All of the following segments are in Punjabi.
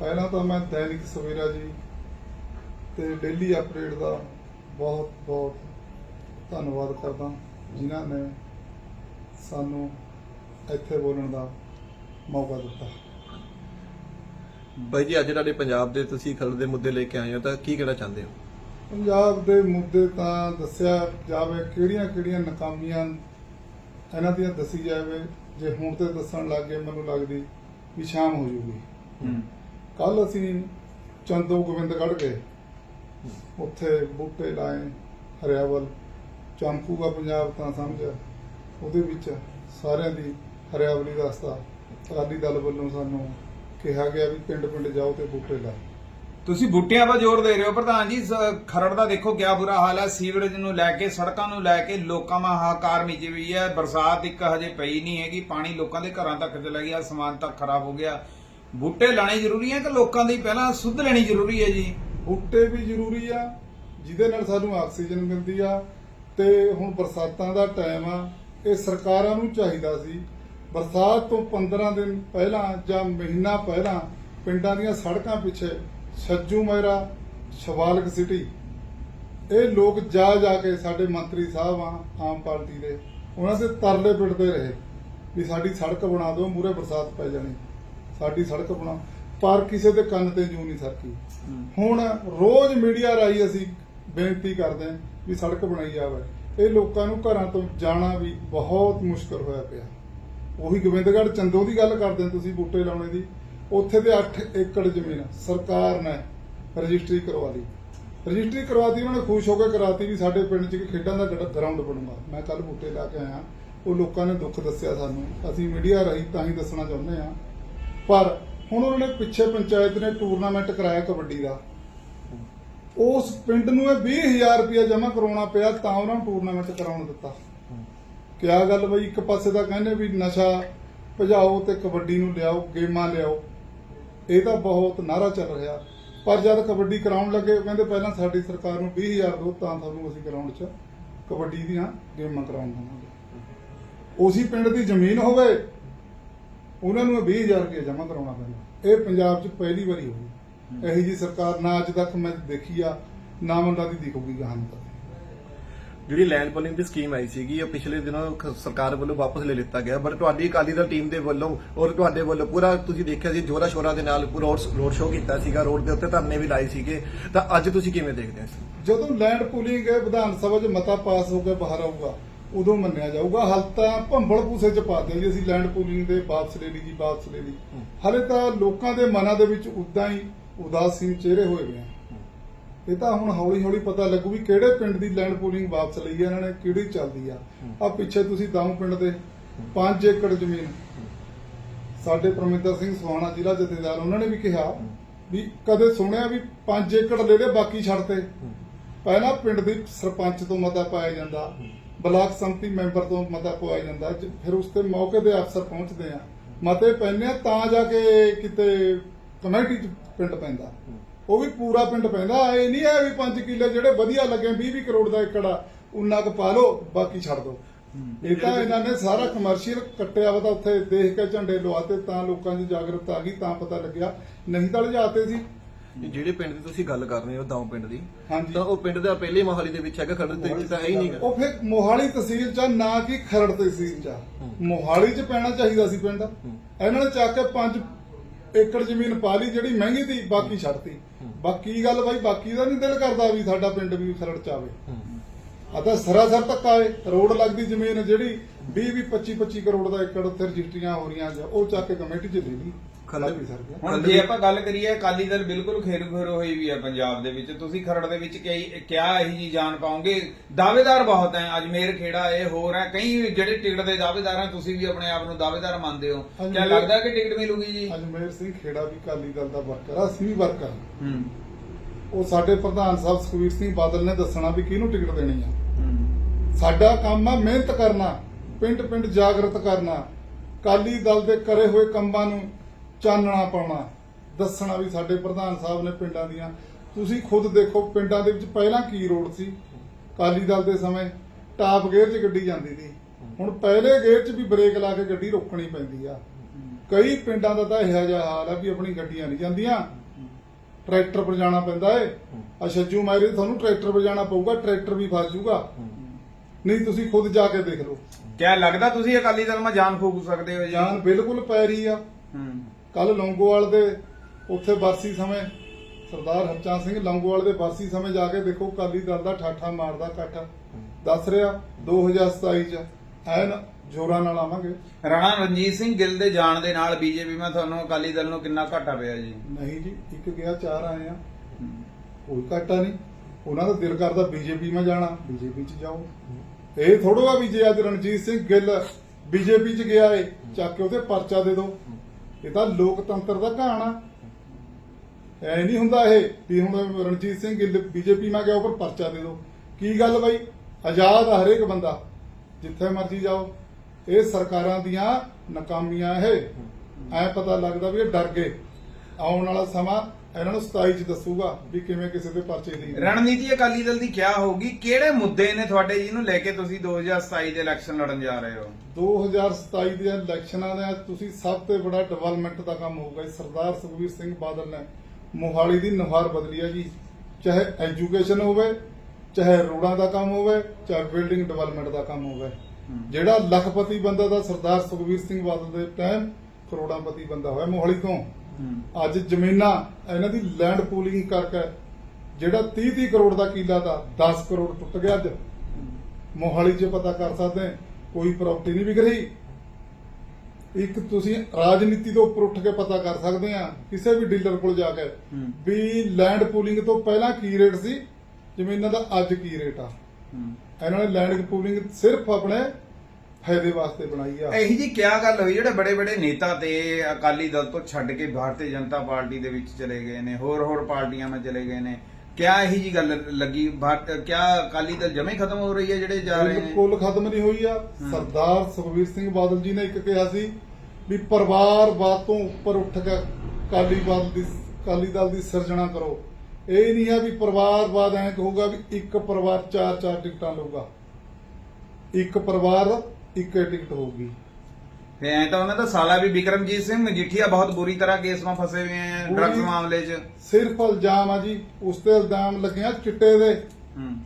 ਪਹਿਲਾਂ ਤਾਂ ਮੈਂ ਦੈਨਿਕ ਸਵੇਰਾ ਜੀ ਤੇ ਡੇਲੀ ਅਪਡੇਟ ਦਾ ਬਹੁਤ ਬਹੁਤ ਧੰਨਵਾਦ ਕਰਦਾ ਜਿਨ੍ਹਾਂ ਨੇ ਸਾਨੂੰ ਇੱਥੇ ਬੋਲਣ ਦਾ ਮੌਕਾ ਦਿੱਤਾ। ਬਾਈ ਜੀ ਅੱਜ ਤੁਹਾਡੇ ਪੰਜਾਬ ਦੇ ਤੁਸੀਂ ਖਲ ਦੇ ਮੁੱਦੇ ਲੈ ਕੇ ਆਏ ਹੋ ਤਾਂ ਕੀ ਕਹਿਣਾ ਚਾਹੁੰਦੇ ਹੋ? ਪੰਜਾਬ ਦੇ ਮੁੱਦੇ ਤਾਂ ਦੱਸਿਆ ਜਾਵੇ ਕਿਹੜੀਆਂ-ਕਿਹੜੀਆਂ ਨਾਕਾਮੀਆਂ ਇਹਨਾਂ ਦੀਆਂ ਦੱਸੀ ਜਾਵੇ ਜੇ ਹੁਣ ਤੇ ਦੱਸਣ ਲੱਗ ਗਏ ਮੈਨੂੰ ਲੱਗਦੀ ਵੀ ਸ਼ਾਮ ਹੋ ਜੂਗੀ। ਕੱਲ ਅਸੀਂ ਚੰਦੋ ਗੋਬਿੰਦਗੜ੍ਹ ਗਏ ਉੱਥੇ ਬੂਟੇ ਲਾਏ ਹਰਿਆਵਲ ਚਮਕੂਗਾ ਪੰਜਾਬ ਤਾਂ ਸਮਝ ਉਹਦੇ ਵਿੱਚ ਸਾਰਿਆਂ ਦੀ ਹਰਿਆਵਲੀ ਰਸਤਾ ਅਕਾਲੀ ਦਲ ਵੱਲੋਂ ਸਾਨੂੰ ਕਿਹਾ ਗਿਆ ਵੀ ਪਿੰਡ-ਪਿੰਡ ਜਾਓ ਤੇ ਬੂਟੇ ਲਾਓ। ਤੁਸੀਂ ਬੂਟਿਆਂ 'ਤੇ ਜ਼ੋਰ ਦੇ ਰਹੇ ਹੋ ਪ੍ਰਧਾਨ ਜੀ। ਸ- ਖਰੜ ਦਾ ਦੇਖੋ ਕਿਆ ਬੁਰਾ ਹਾਲ ਹੈ। ਸੀਵਰੇਜ ਨੂੰ ਲੈ ਕੇ, ਸੜਕਾਂ ਨੂੰ ਲੈ ਕੇ ਲੋਕਾਂ ਮਾ ਹਾਕਾਰ ਮੀਜੀ ਹੋਈ ਹੈ। ਬਰਸਾਤ ਇੱਕ ਹਜੇ ਪਈ ਨਹੀਂ ਹੈਗੀ। ਪਾਣੀ ਲੋਕਾਂ ਦੇ ਘਰਾਂ ਤੱਕ ਚਲਾ ਗਿਆ। ਸਮਾਨ ਤੱਕ ਖਰਾਬ ਹੋ ਗਿਆ। ਬੂਟੇ ਲਾਣੇ ਜ਼ਰੂਰੀ ਹੈ ਕਿ ਲੋਕਾਂ ਦੀ ਪਹਿਲਾਂ ਸੁੱਧ ਲੈਣੀ ਜ਼ਰੂਰੀ ਹੈ ਜੀ? ਬੂਟੇ ਵੀ ਜ਼ਰੂਰੀ ਆ, ਜਿਹਦੇ ਨਾਲ ਸਾਨੂੰ ਆਕਸੀਜਨ ਮਿਲਦੀ ਆ ਤੇ ਹੁਣ ਬਰਸਾਤਾਂ ਦਾ ਟਾਈਮ ਆ, ਇਹ ਸਰਕਾਰਾਂ ਨੂੰ ਚਾਹੀਦਾ ਸੀ। ਬਰਸਾਤ ਤੋਂ 15 ਦਿਨ ਪਹਿਲਾਂ ਜਾਂ ਮਹੀਨਾ ਪਹਿਲਾਂ ਪਿੰਡਾਂ ਦੀਆਂ ਸੜਕਾਂ ਪਿੱਛੇ ਸੱਜੂ ਮਹਿਰਾ, ਸ਼ਵਾਲਕ ਸਿਟੀ, ਇਹ ਲੋਕ ਜਾ ਜਾ ਕੇ ਸਾਡੇ ਮੰਤਰੀ ਸਾਹਿਬ ਆ, ਆਮ ਪਾਰਟੀ ਦੇ, ਉਹਨਾਂ ਦੇ ਤਰਲੇ ਪਿੱਟਦੇ ਰਹੇ ਵੀ ਸਾਡੀ ਸੜਕ ਬਣਾ ਦਿਓ ਮੂਰੇ ਬਰਸਾਤ ਪੈ ਜਾਣੀ। ਸਾਡੀ ਸੜਕ ਬਣਾ ਪਰ ਕਿਸੇ ਦੇ ਕੰਨ ਤੇ ਜੂ ਨਹੀਂ ਸਰਕੀ। ਹੁਣ ਰੋਜ਼ ਮੀਡੀਆ ਰਾਹੀਂ ਅਸੀਂ ਬੇਨਤੀ ਕਰਦੇ ਹਾਂ ਵੀ ਸੜਕ ਬਣਾਈ ਜਾਵੇ। ਇਹ ਲੋਕਾਂ ਨੂੰ ਘਰਾਂ ਤੋਂ ਜਾਣਾ ਵੀ ਬਹੁਤ ਮੁਸ਼ਕਲ ਹੋਇਆ ਪਿਆ। ਉਹੀ ਗੋਬਿੰਦਗੜ੍ਹ ਚੰਦੋ ਦੀ ਗੱਲ ਕਰਦੇ ਹੋ ਤੁਸੀਂ ਬੂਟੇ ਲਾਉਣੇ ਦੀ। ਉੱਥੇ ਦੇ 8 ਏਕੜ ਜ਼ਮੀਨ ਸਰਕਾਰ ਨੇ ਰਜਿਸਟਰੀ ਕਰਵਾ ਲਈ। ਰਜਿਸਟਰੀ ਕਰਵਾਤੀ ਉਹਨਾਂ ਨੇ ਖੁਸ਼ ਹੋ ਕੇ ਕਰਾਤੀ ਵੀ ਸਾਡੇ ਪਿੰਡ 'ਚ ਖੇਡਾਂ ਦਾ ਗਰਾਊਂਡ ਬਣੂਗਾ। ਮੈਂ ਕੱਲ ਬੂਟੇ ਲਾ ਕੇ ਆਇਆ। ਉਹ ਲੋਕਾਂ ਨੇ ਦੁੱਖ ਦੱਸਿਆ ਸਾਨੂੰ। ਅਸੀਂ ਮੀਡੀਆ ਰਾਹੀਂ ਤਾਂ ਹੀ ਦੱਸਣਾ ਚਾਹੁੰਦੇ ਹਾਂ ਪਰ ਹੁਣ ਉਹਨਾਂ ਨੇ ਪਿੱਛੇ ਪੰਚਾਇਤ ਨੇ ਟੂਰਨਾਮੈਂਟ ਕਰਾਇਆ ਕਬੱਡੀ ਦਾ। ਉਸ ਪਿੰਡ ਨੂੰ ਇਹ 20000 ਰੁਪਇਆ ਜਮ੍ਹਾਂ ਕਰਾਉਣਾ ਪਿਆ ਤਾਂ ਉਹਨਾਂ ਨੂੰ ਟੂਰਨਾਮੈਂਟ ਕਰਾਉਣ ਦਿੱਤਾ। ਕਿਆ ਗੱਲ ਬਈ, ਇੱਕ ਪਾਸੇ ਤਾਂ ਕਹਿੰਦੇ ਵੀ ਨਸ਼ਾ ਭਜਾਓ ਤੇ ਕਬੱਡੀ ਨੂੰ ਲਿਆਓ, ਗੇਮਾਂ ਲਿਆਓ। ਇਹ ਤਾਂ ਬਹੁਤ ਨਾਰਾ ਚੱਲ ਰਿਹਾ। ਪਰ ਜਦ ਕਬੱਡੀ ਕਰਾਉਣ ਲੱਗੇ, ਉਹ ਕਹਿੰਦੇ ਪਹਿਲਾਂ ਸਾਡੀ ਸਰਕਾਰ ਨੂੰ 20000 ਦਿਓ ਤਾਂ ਤੁਹਾਨੂੰ ਅਸੀਂ ਗਰਾਊਂਡ 'ਚ ਕਬੱਡੀ ਦੀਆਂ ਗੇਮਾਂ ਕਰਾਉਣ ਦੇਵਾਂਗੇ। ਉਸੇ ਪਿੰਡ ਦੀ ਜ਼ਮੀਨ ਹੋਵੇ ਉਹਨਾਂ ਨੂੰ 20000 ਰੁਪਏ ਜਮ੍ਹਾਂ ਕਰਾਉਣਾ ਪੈਂਦਾ। ਇਹ ਪੰਜਾਬ 'ਚ ਪਹਿਲੀ ਵਾਰੀ ਹੋਈ। ਇਹੀ ਜੀ ਸਰਕਾਰ ਨਾ ਅੱਜ ਤੱਕ ਮੈਂ ਦੇਖੀ ਆ ਨਾ ਮੰਦਾ ਦੀ ਦਿਖੂਗੀ ਗਾਹਾਂ ਤੱਕ। ਜਿਹੜੀ ਲੈਂਡ ਪੋਲਿੰਗ ਦੀ ਸਕੀਮ ਆਈ ਸੀਗੀ ਉਹ ਪਿਛਲੇ ਦਿਨੋਂ ਸਰਕਾਰ ਵੱਲੋਂ ਵਾਪਸ ਲੈ ਲਿੱਤਾ ਗਿਆ ਬਟ ਤੁਹਾਡੀ ਅਕਾਲੀ ਦਲ ਟੀਮ ਦੇ ਵੱਲੋਂ ਔਰ ਤੁਹਾਡੇ ਵੱਲੋਂ ਪੂਰਾ ਤੁਸੀਂ ਦੇਖਿਆ ਸੀ ਜੋਰਾ ਸ਼ੋਰਾ ਦੇ ਨਾਲ ਪੂਰਾ ਰੋਡ ਸ਼ੋਅ ਕੀਤਾ ਸੀਗਾ ਰੋਡ ਦੇ ਉੱਤੇ ਧਰਨੇ ਵੀ ਲਾਏ ਸੀਗੇ। ਤਾਂ ਅੱਜ ਤੁਸੀਂ ਕਿਵੇਂ ਦੇਖਦੇ ਹੋ? ਜਦੋਂ ਲੈਂਡ ਪੂਲਿੰਗ ਵਿਧਾਨ ਸਭਾ 'ਚ ਮਤਾ ਪਾਸ ਹੋ ਕੇ ਬਾਹਰ ਆਊਗਾ। ਉਦੋਂ ਮੰਨਿਆ ਜਾਊਗਾ। ਹਾਲ ਤਾਂ ਭੰਬਲ ਪੂਸੇ 'ਚ ਪਾ ਦਿਓ ਜੀ ਅਸੀਂ ਲੈਂਡ ਪੂਲਿੰਗ ਦੇ ਵਾਪਸ ਲੈ ਲਈ ਜੀ ਵਾਪਸ ਲੈ ਲਈ ਹਾਲੇ ਤਾਂ ਲੋਕਾਂ ਦੇ ਮਨਾਂ ਦੇ ਵਿੱਚ ਉਦਾਂ ਹੀ ਉਦਾਸੀਨ ਚਿਹਰੇ ਹੋਏ ਹੋਏ ਆ। ਇਹ ਤਾਂ ਹੁਣ ਹੌਲੀ ਹੌਲੀ ਪਤਾ ਲੱਗੂ ਵੀ ਕਿਹੜੇ ਪਿੰਡ ਦੀ ਲੈਂਡ ਪੂਲਿੰਗ ਵਾਪਸ ਲਈ ਆ ਇਹਨਾਂ ਨੇ ਕਿਹੜੀ ਚੱਲਦੀ ਆ। ਆ ਪਿੱਛੇ ਤੁਸੀਂ ਦਾਊ ਪਿੰਡ ਦੇ 5 ਏਕੜ ਜ਼ਮੀਨ। ਸਾਡੇ ਪਰਮਿੰਦਰ ਸਿੰਘ ਸੁਹਾਣਾ ਜ਼ਿਲ੍ਹਾ ਜਥੇਦਾਰ ਉਹਨਾਂ ਨੇ ਵੀ ਕਿਹਾ ਵੀ ਕਦੇ ਸੁਣਿਆ ਵੀ 5 ਏਕੜ ਲੈ ਲੈ ਬਾਕੀ ਛੱਡਤੇ ਪਹਿਲਾਂ ਪਿੰਡ ਦੀ ਸਰਪੰਚ ਤੋਂ ਮਤਾ ਪਾਇਆ ਜਾਂਦਾ। ਬਲਾਕ ਸੰਮਤੀ ਮੈਂਬਰ ਤੋਂ ਮਤਾ ਪਾਇਆ ਜਾਂਦਾ ਫਿਰ ਉਸ ਤੇ ਮੌਕੇ ਦੇ ਅਫਸਰ ਪਹੁੰਚਦੇ ਆ। ਮਤੇ ਪੈਣੇ ਤਾਂ ਜਾ ਕੇ ਕਿਤੇ ਕਮੇਟੀ ਚ ਪਿੰਡ ਪੈਂਦਾ। ਉਹ ਵੀ ਪੂਰਾ ਪਿੰਡ ਪੈਂਦਾ। ਇਹ ਨਹੀਂ ਹੈ ਵੀ 5 ਕਿੱਲੇ ਜਿਹੜੇ ਵਧੀਆ ਲੱਗੇ 20 20 ਕਰੋੜ ਦਾ ਏਕੜ ਆ, ਉਨਾ ਕੁ ਪਾ ਲਓ, ਬਾਕੀ ਛੱਡ ਦਿਓ ਇਹ ਤਾਂ ਇਹਨਾਂ ਨੇ ਸਾਰਾ ਕਮਰਸ਼ੀਅਲ ਕੱਟਿਆ ਵਾ ਤਾਂ ਉੱਥੇ ਦੇਖ ਕੇ ਝੰਡੇ ਲਵਾਤੇ, ਤਾਂ ਲੋਕਾਂ 'ਚ ਜਾਗਰੂਕਤਾ ਆ ਗਈ, ਤਾਂ ਪਤਾ ਲੱਗਿਆ। ਨਹੀਂ ਤਾਂ ਲਿਜਾਤੇ ਸੀ। ਜਿਹੜੇ ਪਿੰਡ ਦੀ ਤੁਸੀਂ ਗੱਲ ਕਰ ਰਹੇ ਹੋ ਦਾਉ ਪਿੰਡ ਦੀ ਹਾਂਜੀ। ਤਾਂ ਉਹ ਪਿੰਡ ਦਾ ਪਹਿਲੇ ਮੋਹਾਲੀ ਦੇ ਵਿੱਚ ਹੈਗਾ ਖੜਨ ਦੇ ਵਿੱਚ ਤਾਂ ਹੈ ਹੀ ਨਹੀਂਗਾ ਉਹ ਫਿਰ ਮੋਹਾਲੀ ਤਹਿਸੀਲ ਚ ਆ, ਨਾ ਕਿ ਖਰੜ ਤਹਿਸੀਲ ਚ ਆ। ਮੋਹਾਲੀ ਚ ਪੈਣਾ ਚਾਹੀਦਾ ਸੀ ਪਿੰਡ। ਇਹਨਾਂ ਨੇ ਚੱਕ ਕੇ 5 ਏਕੜ ਜ਼ਮੀਨ ਪਾ ਲਈ ਜਿਹੜੀ ਮਹਿੰਗੀ ਦੀ ਬਾਕੀ ਛੱਡਤੀ। ਬਾਕੀ ਗੱਲ ਬਾਈ ਬਾਕੀ ਦਾ ਨਹੀਂ ਦਿਲ ਕਰਦਾ ਵੀ ਸਾਡਾ ਪਿੰਡ ਵੀ ਖਰੜ ਚ ਆਵੇ। ਆ ਤਾਂ ਸਰਾਸਰ ਧੱਕਾ ਏ ਰੋਡ ਲੱਗਦੀ ਜ਼ਮੀਨ ਜਿਹੜੀ 20 20 25 25 ਕਰੋੜ ਦਾ ਏਕੜ ਉੱਥੇ ਰਜਿਸਟਰੀਆਂ ਹੋ ਰਹੀਆਂ ਜਾਂ ਉਹ ਚੱਕ ਕੇ ਕਮੇਟੀ ਚ ਲੈ ਲਈ। ਵੀ ਹੁਣ ਜੇ ਆਪਾਂ ਗੱਲ ਕਰੀਏ ਅਕਾਲੀ ਦਲ ਬਿਲਕੁਲ ਖੇਰ ਖੇਰ ਹੋਈ ਵੀ ਹੈ ਪੰਜਾਬ ਦੇ ਵਿੱਚ। ਤੁਸੀਂ ਖਰੜ ਦੇ ਵਿੱਚ ਕਈ ਕਿਆ ਇਹੀ ਜੀ ਜਾਣ ਪਾਉਂਗੇ ਦਾਅਵੇਦਾਰ ਬਹੁਤ ਹੈ। ਅਜਮੇਰ ਖੇੜਾ ਇਹ ਹੋਰ ਹੈ। ਕਈ ਜਿਹੜੇ ਟਿਕਟ ਦੇ ਦਾਅਵੇਦਾਰ ਹਨ ਤੁਸੀਂ ਵੀ ਆਪਣੇ ਆਪ ਨੂੰ ਦਾਅਵੇਦਾਰ ਮੰਨਦੇ ਹੋ। ਕਿਆ ਲੱਗਦਾ ਕਿ ਟਿਕਟ ਮਿਲੂਗੀ ਜੀ? ਅਜਮੇਰ ਸਿੰਘ ਖੇੜਾ ਵੀ ਅਕਾਲੀ ਦਲ ਦਾ ਵਰਕਰ ਆ। ਅਸੀਂ ਵੀ ਵਰਕਰ ਹਾਂ। ਉਹ ਸਾਡੇ ਪ੍ਰਧਾਨ ਸਾਹਿਬ ਸੁਖਵੀਰ ਸਿੰਘ ਬਾਦਲ ਨੇ ਦੱਸਣਾ ਵੀ ਕਿਹਨੂੰ ਟਿਕਟ ਦੇਣੀ ਆ। ਸਾਡਾ ਕੰਮ ਆ ਮਿਹਨਤ ਕਰਨਾ ਪਿੰਡ ਪਿੰਡ ਜਾਗਰਤ ਕਰਨਾ। ਕਾਲੀ ਦਲ ਦੇ ਕਰੇ ਹੋਏ ਕੰਮਾਂ ਨੂੰ ਚਾਨਣਾ ਪਾਉਣਾ ਦੱਸਣਾ ਵੀ ਸਾਡੇ ਪ੍ਰਧਾਨ ਸਾਹਿਬ ਨੇ ਪਿੰਡਾਂ ਦੀਆਂ। ਤੁਸੀਂ ਖੁਦ ਦੇਖੋ ਪਿੰਡਾਂ ਦੇ ਵਿੱਚ ਪਹਿਲਾਂ ਕੀ ਰੋਡ ਸੀ? ਕਾਲੀ ਦਲ ਦੇ ਸਮੇਂ ਟਾਪ ਗੇਅਰ 'ਚ ਗੱਡੀ ਜਾਂਦੀ ਸੀ। ਹੁਣ ਪਹਿਲੇ ਗੇਅਰ 'ਚ ਵੀ ਬ੍ਰੇਕ ਲਾ ਕੇ ਗੱਡੀ ਰੋਕਣੀ ਪੈਂਦੀ ਆ। ਕਈ ਪਿੰਡਾਂ ਦਾ ਤਾਂ ਇਹੋ ਜਿਹਾ ਹਾਲ ਹੈ ਵੀ ਆਪਣੀ ਗੱਡੀਆਂ ਨਹੀਂ ਜਾਂਦੀਆਂ। ਟਰੈਕਟਰ ਪਰ ਜਾਣਾ ਪੈਂਦਾ ਏ। ਆ ਛੱਜੂ ਮਾਰੇ ਤੁਹਾਨੂੰ ਟਰੈਕਟਰ ਪਰ ਜਾਣਾ ਪਊਗਾ ਟਰੈਕਟਰ ਵੀ ਫਸ ਜਾਊਗਾ ਨਹੀਂ ਤੁਸੀਂ ਖੁਦ ਜਾ ਕੇ ਦੇਖ ਲਓ। ਕਿਆ ਲੱਗਦਾ ਤੁਸੀਂ ਅਕਾਲੀ ਦਲ ਮਾ ਜਾਨ ਫੂਕ ਸਕਦੇ ਹੋ ਜੀ? ਜਾਨ ਬਿਲਕੁਲ ਪੈ ਰਹੀ ਆ। ਹੂੰ। ਕੱਲ ਲੌਂਗੋਵਾਲ ਦੇ ਉੱਥੇ ਬਰਸੀ ਸਮੇਂ ਸਰਦਾਰ ਹਰਚੰਦ ਸਿੰਘ ਲੌਂਗੋਵਾਲ ਦੇ ਬਰਸੀ ਸਮੇਂ ਜਾ ਕੇ ਦੇਖੋ ਕਾਲੀ ਦਲ ਦਾ ਠਾਠਾ ਮਾਰਦਾ ਇਕੱਠ ਦੱਸ ਰਿਹਾ 2027 ਚ ਐਨ ਜੋਰਾਂ ਨਾਲ ਆਵਾਂਗੇ। ਰਾਣਾ ਰਣਜੀਤ ਸਿੰਘ ਗਿੱਲ ਦੇ ਜਾਣ ਦੇ ਨਾਲ ਬੀਜੇਪੀ ਮੈਂ ਤੁਹਾਨੂੰ ਅਕਾਲੀ ਦਲ ਨੂੰ ਕਿੰਨਾ ਘਾਟਾ ਪਿਆ ਜੀ? ਨਹੀਂ ਜੀ ਇੱਕ ਗਿਆ ਚਾਰ ਆਏ ਆ। ਕੋਈ ਘਾਟਾ ਨਹੀਂ। ਉਹਨਾਂ ਦਾ ਦਿਲ ਕਰਦਾ ਬੀਜੇਪੀ ਮੈਂ ਜਾਣਾ। ਬੀਜੇਪੀ ਚ ਜਾਓ। ਇਹ ਥੋੜੋ ਆ ਵੀ ਜੇ ਅੱਜ ਰਣਜੀਤ ਸਿੰਘ ਗਿੱਲ ਬੀਜੇਪੀ ਚ ਗਿਆ ਏ ਚੱਕ ਕੇ ਉਹਦੇ ਪਰਚਾ ਦੇ ਦਿਓ। ਇਹ ਤਾਂ ਲੋਕਤੰਤਰ ਦਾ ਕਹਾਣਾ ਐ ਨਹੀਂ ਹੁੰਦਾ ਇਹ ਵੀ ਹੁਣ ਰਣਜੀਤ ਸਿੰਘ ਗਿੱਲ ਬੀਜੇਪੀ ਮੈਂ ਗਿਆ ਉੱਪਰ ਪਰਚਾ ਦੇ ਦਿਓ। ਕੀ ਗੱਲ ਬਾਈ? ਆਜ਼ਾਦ ਆ ਹਰੇਕ ਬੰਦਾ। ਜਿੱਥੇ ਮਰਜ਼ੀ ਜਾਓ। ਇਹ ਸਰਕਾਰਾਂ ਦੀਆਂ ਨਾਕਾਮੀਆਂ ਇਹ। ਐ ਪਤਾ ਲੱਗਦਾ ਵੀ ਇਹ ਡਰ ਗਏ। ਆਉਣ ਵਾਲਾ ਸਮਾਂ ਇਹਨਾਂ ਨੂੰ 27 ਚ ਦੱਸੂਗਾ ਵੀ ਕਿਵੇਂ ਕਿਸੇ ਦੇ ਪਰਚੇ ਦੀ ਰਣਨੀਤੀ ਅਕਾਲੀ ਦਲ ਦੀ ਕਿਆ ਹੋਊਗੀ? ਕਿਹੜੇ ਮੁੱਦੇ ਨੇ ਤੁਹਾਡੇ ਜਿਹਨੂੰ ਲੈ ਕੇ ਤੁਸੀਂ 2027 ਦੇ ਇਲੈਕਸ਼ਨ ਲੜਨ ਜਾ ਰਹੇ ਹੋ? 2027 ਦੇ ਇਲੈਕਸ਼ਨਾਂ ਦੇ ਤੁਸੀਂ ਸਭ ਤੋਂ ਬੜਾ ਡਿਵੈਲਪਮੈਂਟ ਦਾ ਕੰਮ ਹੋਊਗਾ ਜੀ। ਸਰਦਾਰ ਸੁਖਬੀਰ ਸਿੰਘ ਬਾਦਲ ਨੇ ਮੋਹਾਲੀ ਦੀ ਨੁਹਾਰ ਬਦਲੀ ਹੈ ਜੀ। ਚਾਹੇ ਐਜੂਕੇਸ਼ਨ ਹੋਵੇ ਚਾਹੇ ਰੋਡਾਂ ਦਾ ਕੰਮ ਹੋਵੇ ਚਾਹੇ ਬਿਲਡਿੰਗ ਡਿਵੈਲਪਮੈਂਟ ਦਾ ਕੰਮ ਹੋਵੇ। ਜਿਹੜਾ ਲੱਖਪਤੀ ਬੰਦਾ ਦਾ ਸਰਦਾਰ ਸੁਖਬੀਰ ਸਿੰਘ ਬਾਦਲ ਦੇ ਟਾਈਮ ਕਰੋੜਾਂਪਤੀ ਬੰਦਾ ਹੋਇਆ ਮੋਹਾਲੀ ਤੋਂ। ਅੱਜ ਜ਼ਮੀਨਾਂ ਇਹਨਾਂ ਦੀ ਲੈਂਡ ਪੂਲਿੰਗ ਕਰਕੇ ਜਿਹੜਾ 30 30 ਕਰੋੜ ਦਾ ਕਿੱਲਾ ਦਾ 10 ਕਰੋੜ ਟੁੱਟ ਗਿਆ ਅੱਜ। ਮੋਹਾਲੀ 'ਚ ਪਤਾ ਕਰ ਸਕਦੇ ਕੋਈ ਪ੍ਰਾਪਰਟੀ ਨਹੀਂ ਵਿਕ ਰਹੀ ਇੱਕ ਤੁਸੀਂ ਰਾਜਨੀਤੀ ਤੋਂ ਉੱਪਰ ਉੱਠ ਕੇ ਪਤਾ ਕਰ ਸਕਦੇ ਆ ਕਿਸੇ ਵੀ ਡੀਲਰ ਕੋਲ ਜਾ ਕੇ। ਵੀ ਲੈਂਡ ਪੂਲਿੰਗ ਤੋਂ ਪਹਿਲਾਂ ਕੀ ਰੇਟ ਸੀ ਜ਼ਮੀਨਾਂ ਦਾ ਅੱਜ ਕੀ ਰੇਟ ਆ। ਇਹਨਾਂ ਨੇ ਲੈਂਡ ਪੂਲਿੰਗ ਸਿਰਫ ਆਪਣੇ ਫਾਇਦੇ ਵਾਸਤੇ ਬਣਾਈ ਆ। ਇਹੀ ਜੀ ਕਿਆ ਗੱਲ ਹੋਈ ਜਿਹੜੇ ਬੜੇ ਬੜੇ ਨੇਤਾ ਤੇ ਅਕਾਲੀ ਦਲ ਤੋਂ ਛੱਡ ਕੇ ਭਾਰਤੀ ਜਨਤਾ ਪਾਰਟੀ ਦੇ ਵਿੱਚ ਚਲੇ ਗਏ ਨੇ ਹੋਰ ਹੋਰ ਪਾਰਟੀਆਂ ਵਿੱਚ ਚਲੇ ਗਏ ਨੇ ਕਿਆ ਇਹੀ ਜੀ ਗੱਲ ਲੱਗੀ? ਭਾਰਤ ਕਿਆ ਅਕਾਲੀ ਦਲ ਜਮੇ ਖਤਮ ਹੋ ਰਹੀ ਹੈ ਜਿਹੜੇ ਜਾ ਰਹੇ ਨੇ? ਬਿਲਕੁਲ ਖਤਮ ਨਹੀਂ ਹੋਈ ਆ। ਸਰਦਾਰ ਸੁਖਬੀਰ ਸਿੰਘ ਬਾਦਲ ਜੀ ਨੇ ਇੱਕ ਕਿਹਾ ਸੀ ਵੀ ਪਰਿਵਾਰਵਾਦ ਤੋਂ ਉੱਪਰ ਉੱਠ ਕੇ ਕਾਲੀ ਬਾਦਲ ਦੀ ਕਾਲੀ ਦਲ ਦੀ ਸਿਰਜਣਾ ਕਰੋ। ਇਹ ਨਹੀਂ ਹੈ ਵੀ ਪਰਿਵਾਰਵਾਦ ਐਂ ਕਹੂਗਾ ਵੀ ਇੱਕ ਪਰਿਵਾਰ ਚਾਰ ਚਾਰ ਟਿਕਟਾਂ ਲਊਗਾ। ਇੱਕ ਪਰਿਵਾਰ ਇੱਕ ਹੀ ਟਿਕਟ ਹੋਊਗੀ ਤੇ ਐ ਤਾਂ ਉਹਨਾਂ ਦਾ ਸਾਲਾ ਵੀ ਵਿਕਰਮਜੀਤ ਸਿੰਘ ਮਜੀਠੀਆ ਬਹੁਤ ਬੁਰੀ ਤਰ੍ਹਾਂ ਕੇਸ ਵਿੱਚ ਫਸੇ ਹੋਏ ਪੂਰੀ- ਡਰੱਗਸ ਮਾਮਲੇ 'ਚ। ਸਿਰਫ ਇਲਜ਼ਾਮ ਆ ਜੀ ਉਸ ਤੇ ਇਲਜ਼ਾਮ ਲੱਗਿਆ ਚਿੱਟੇ ਦੇ। ਹੂੰ।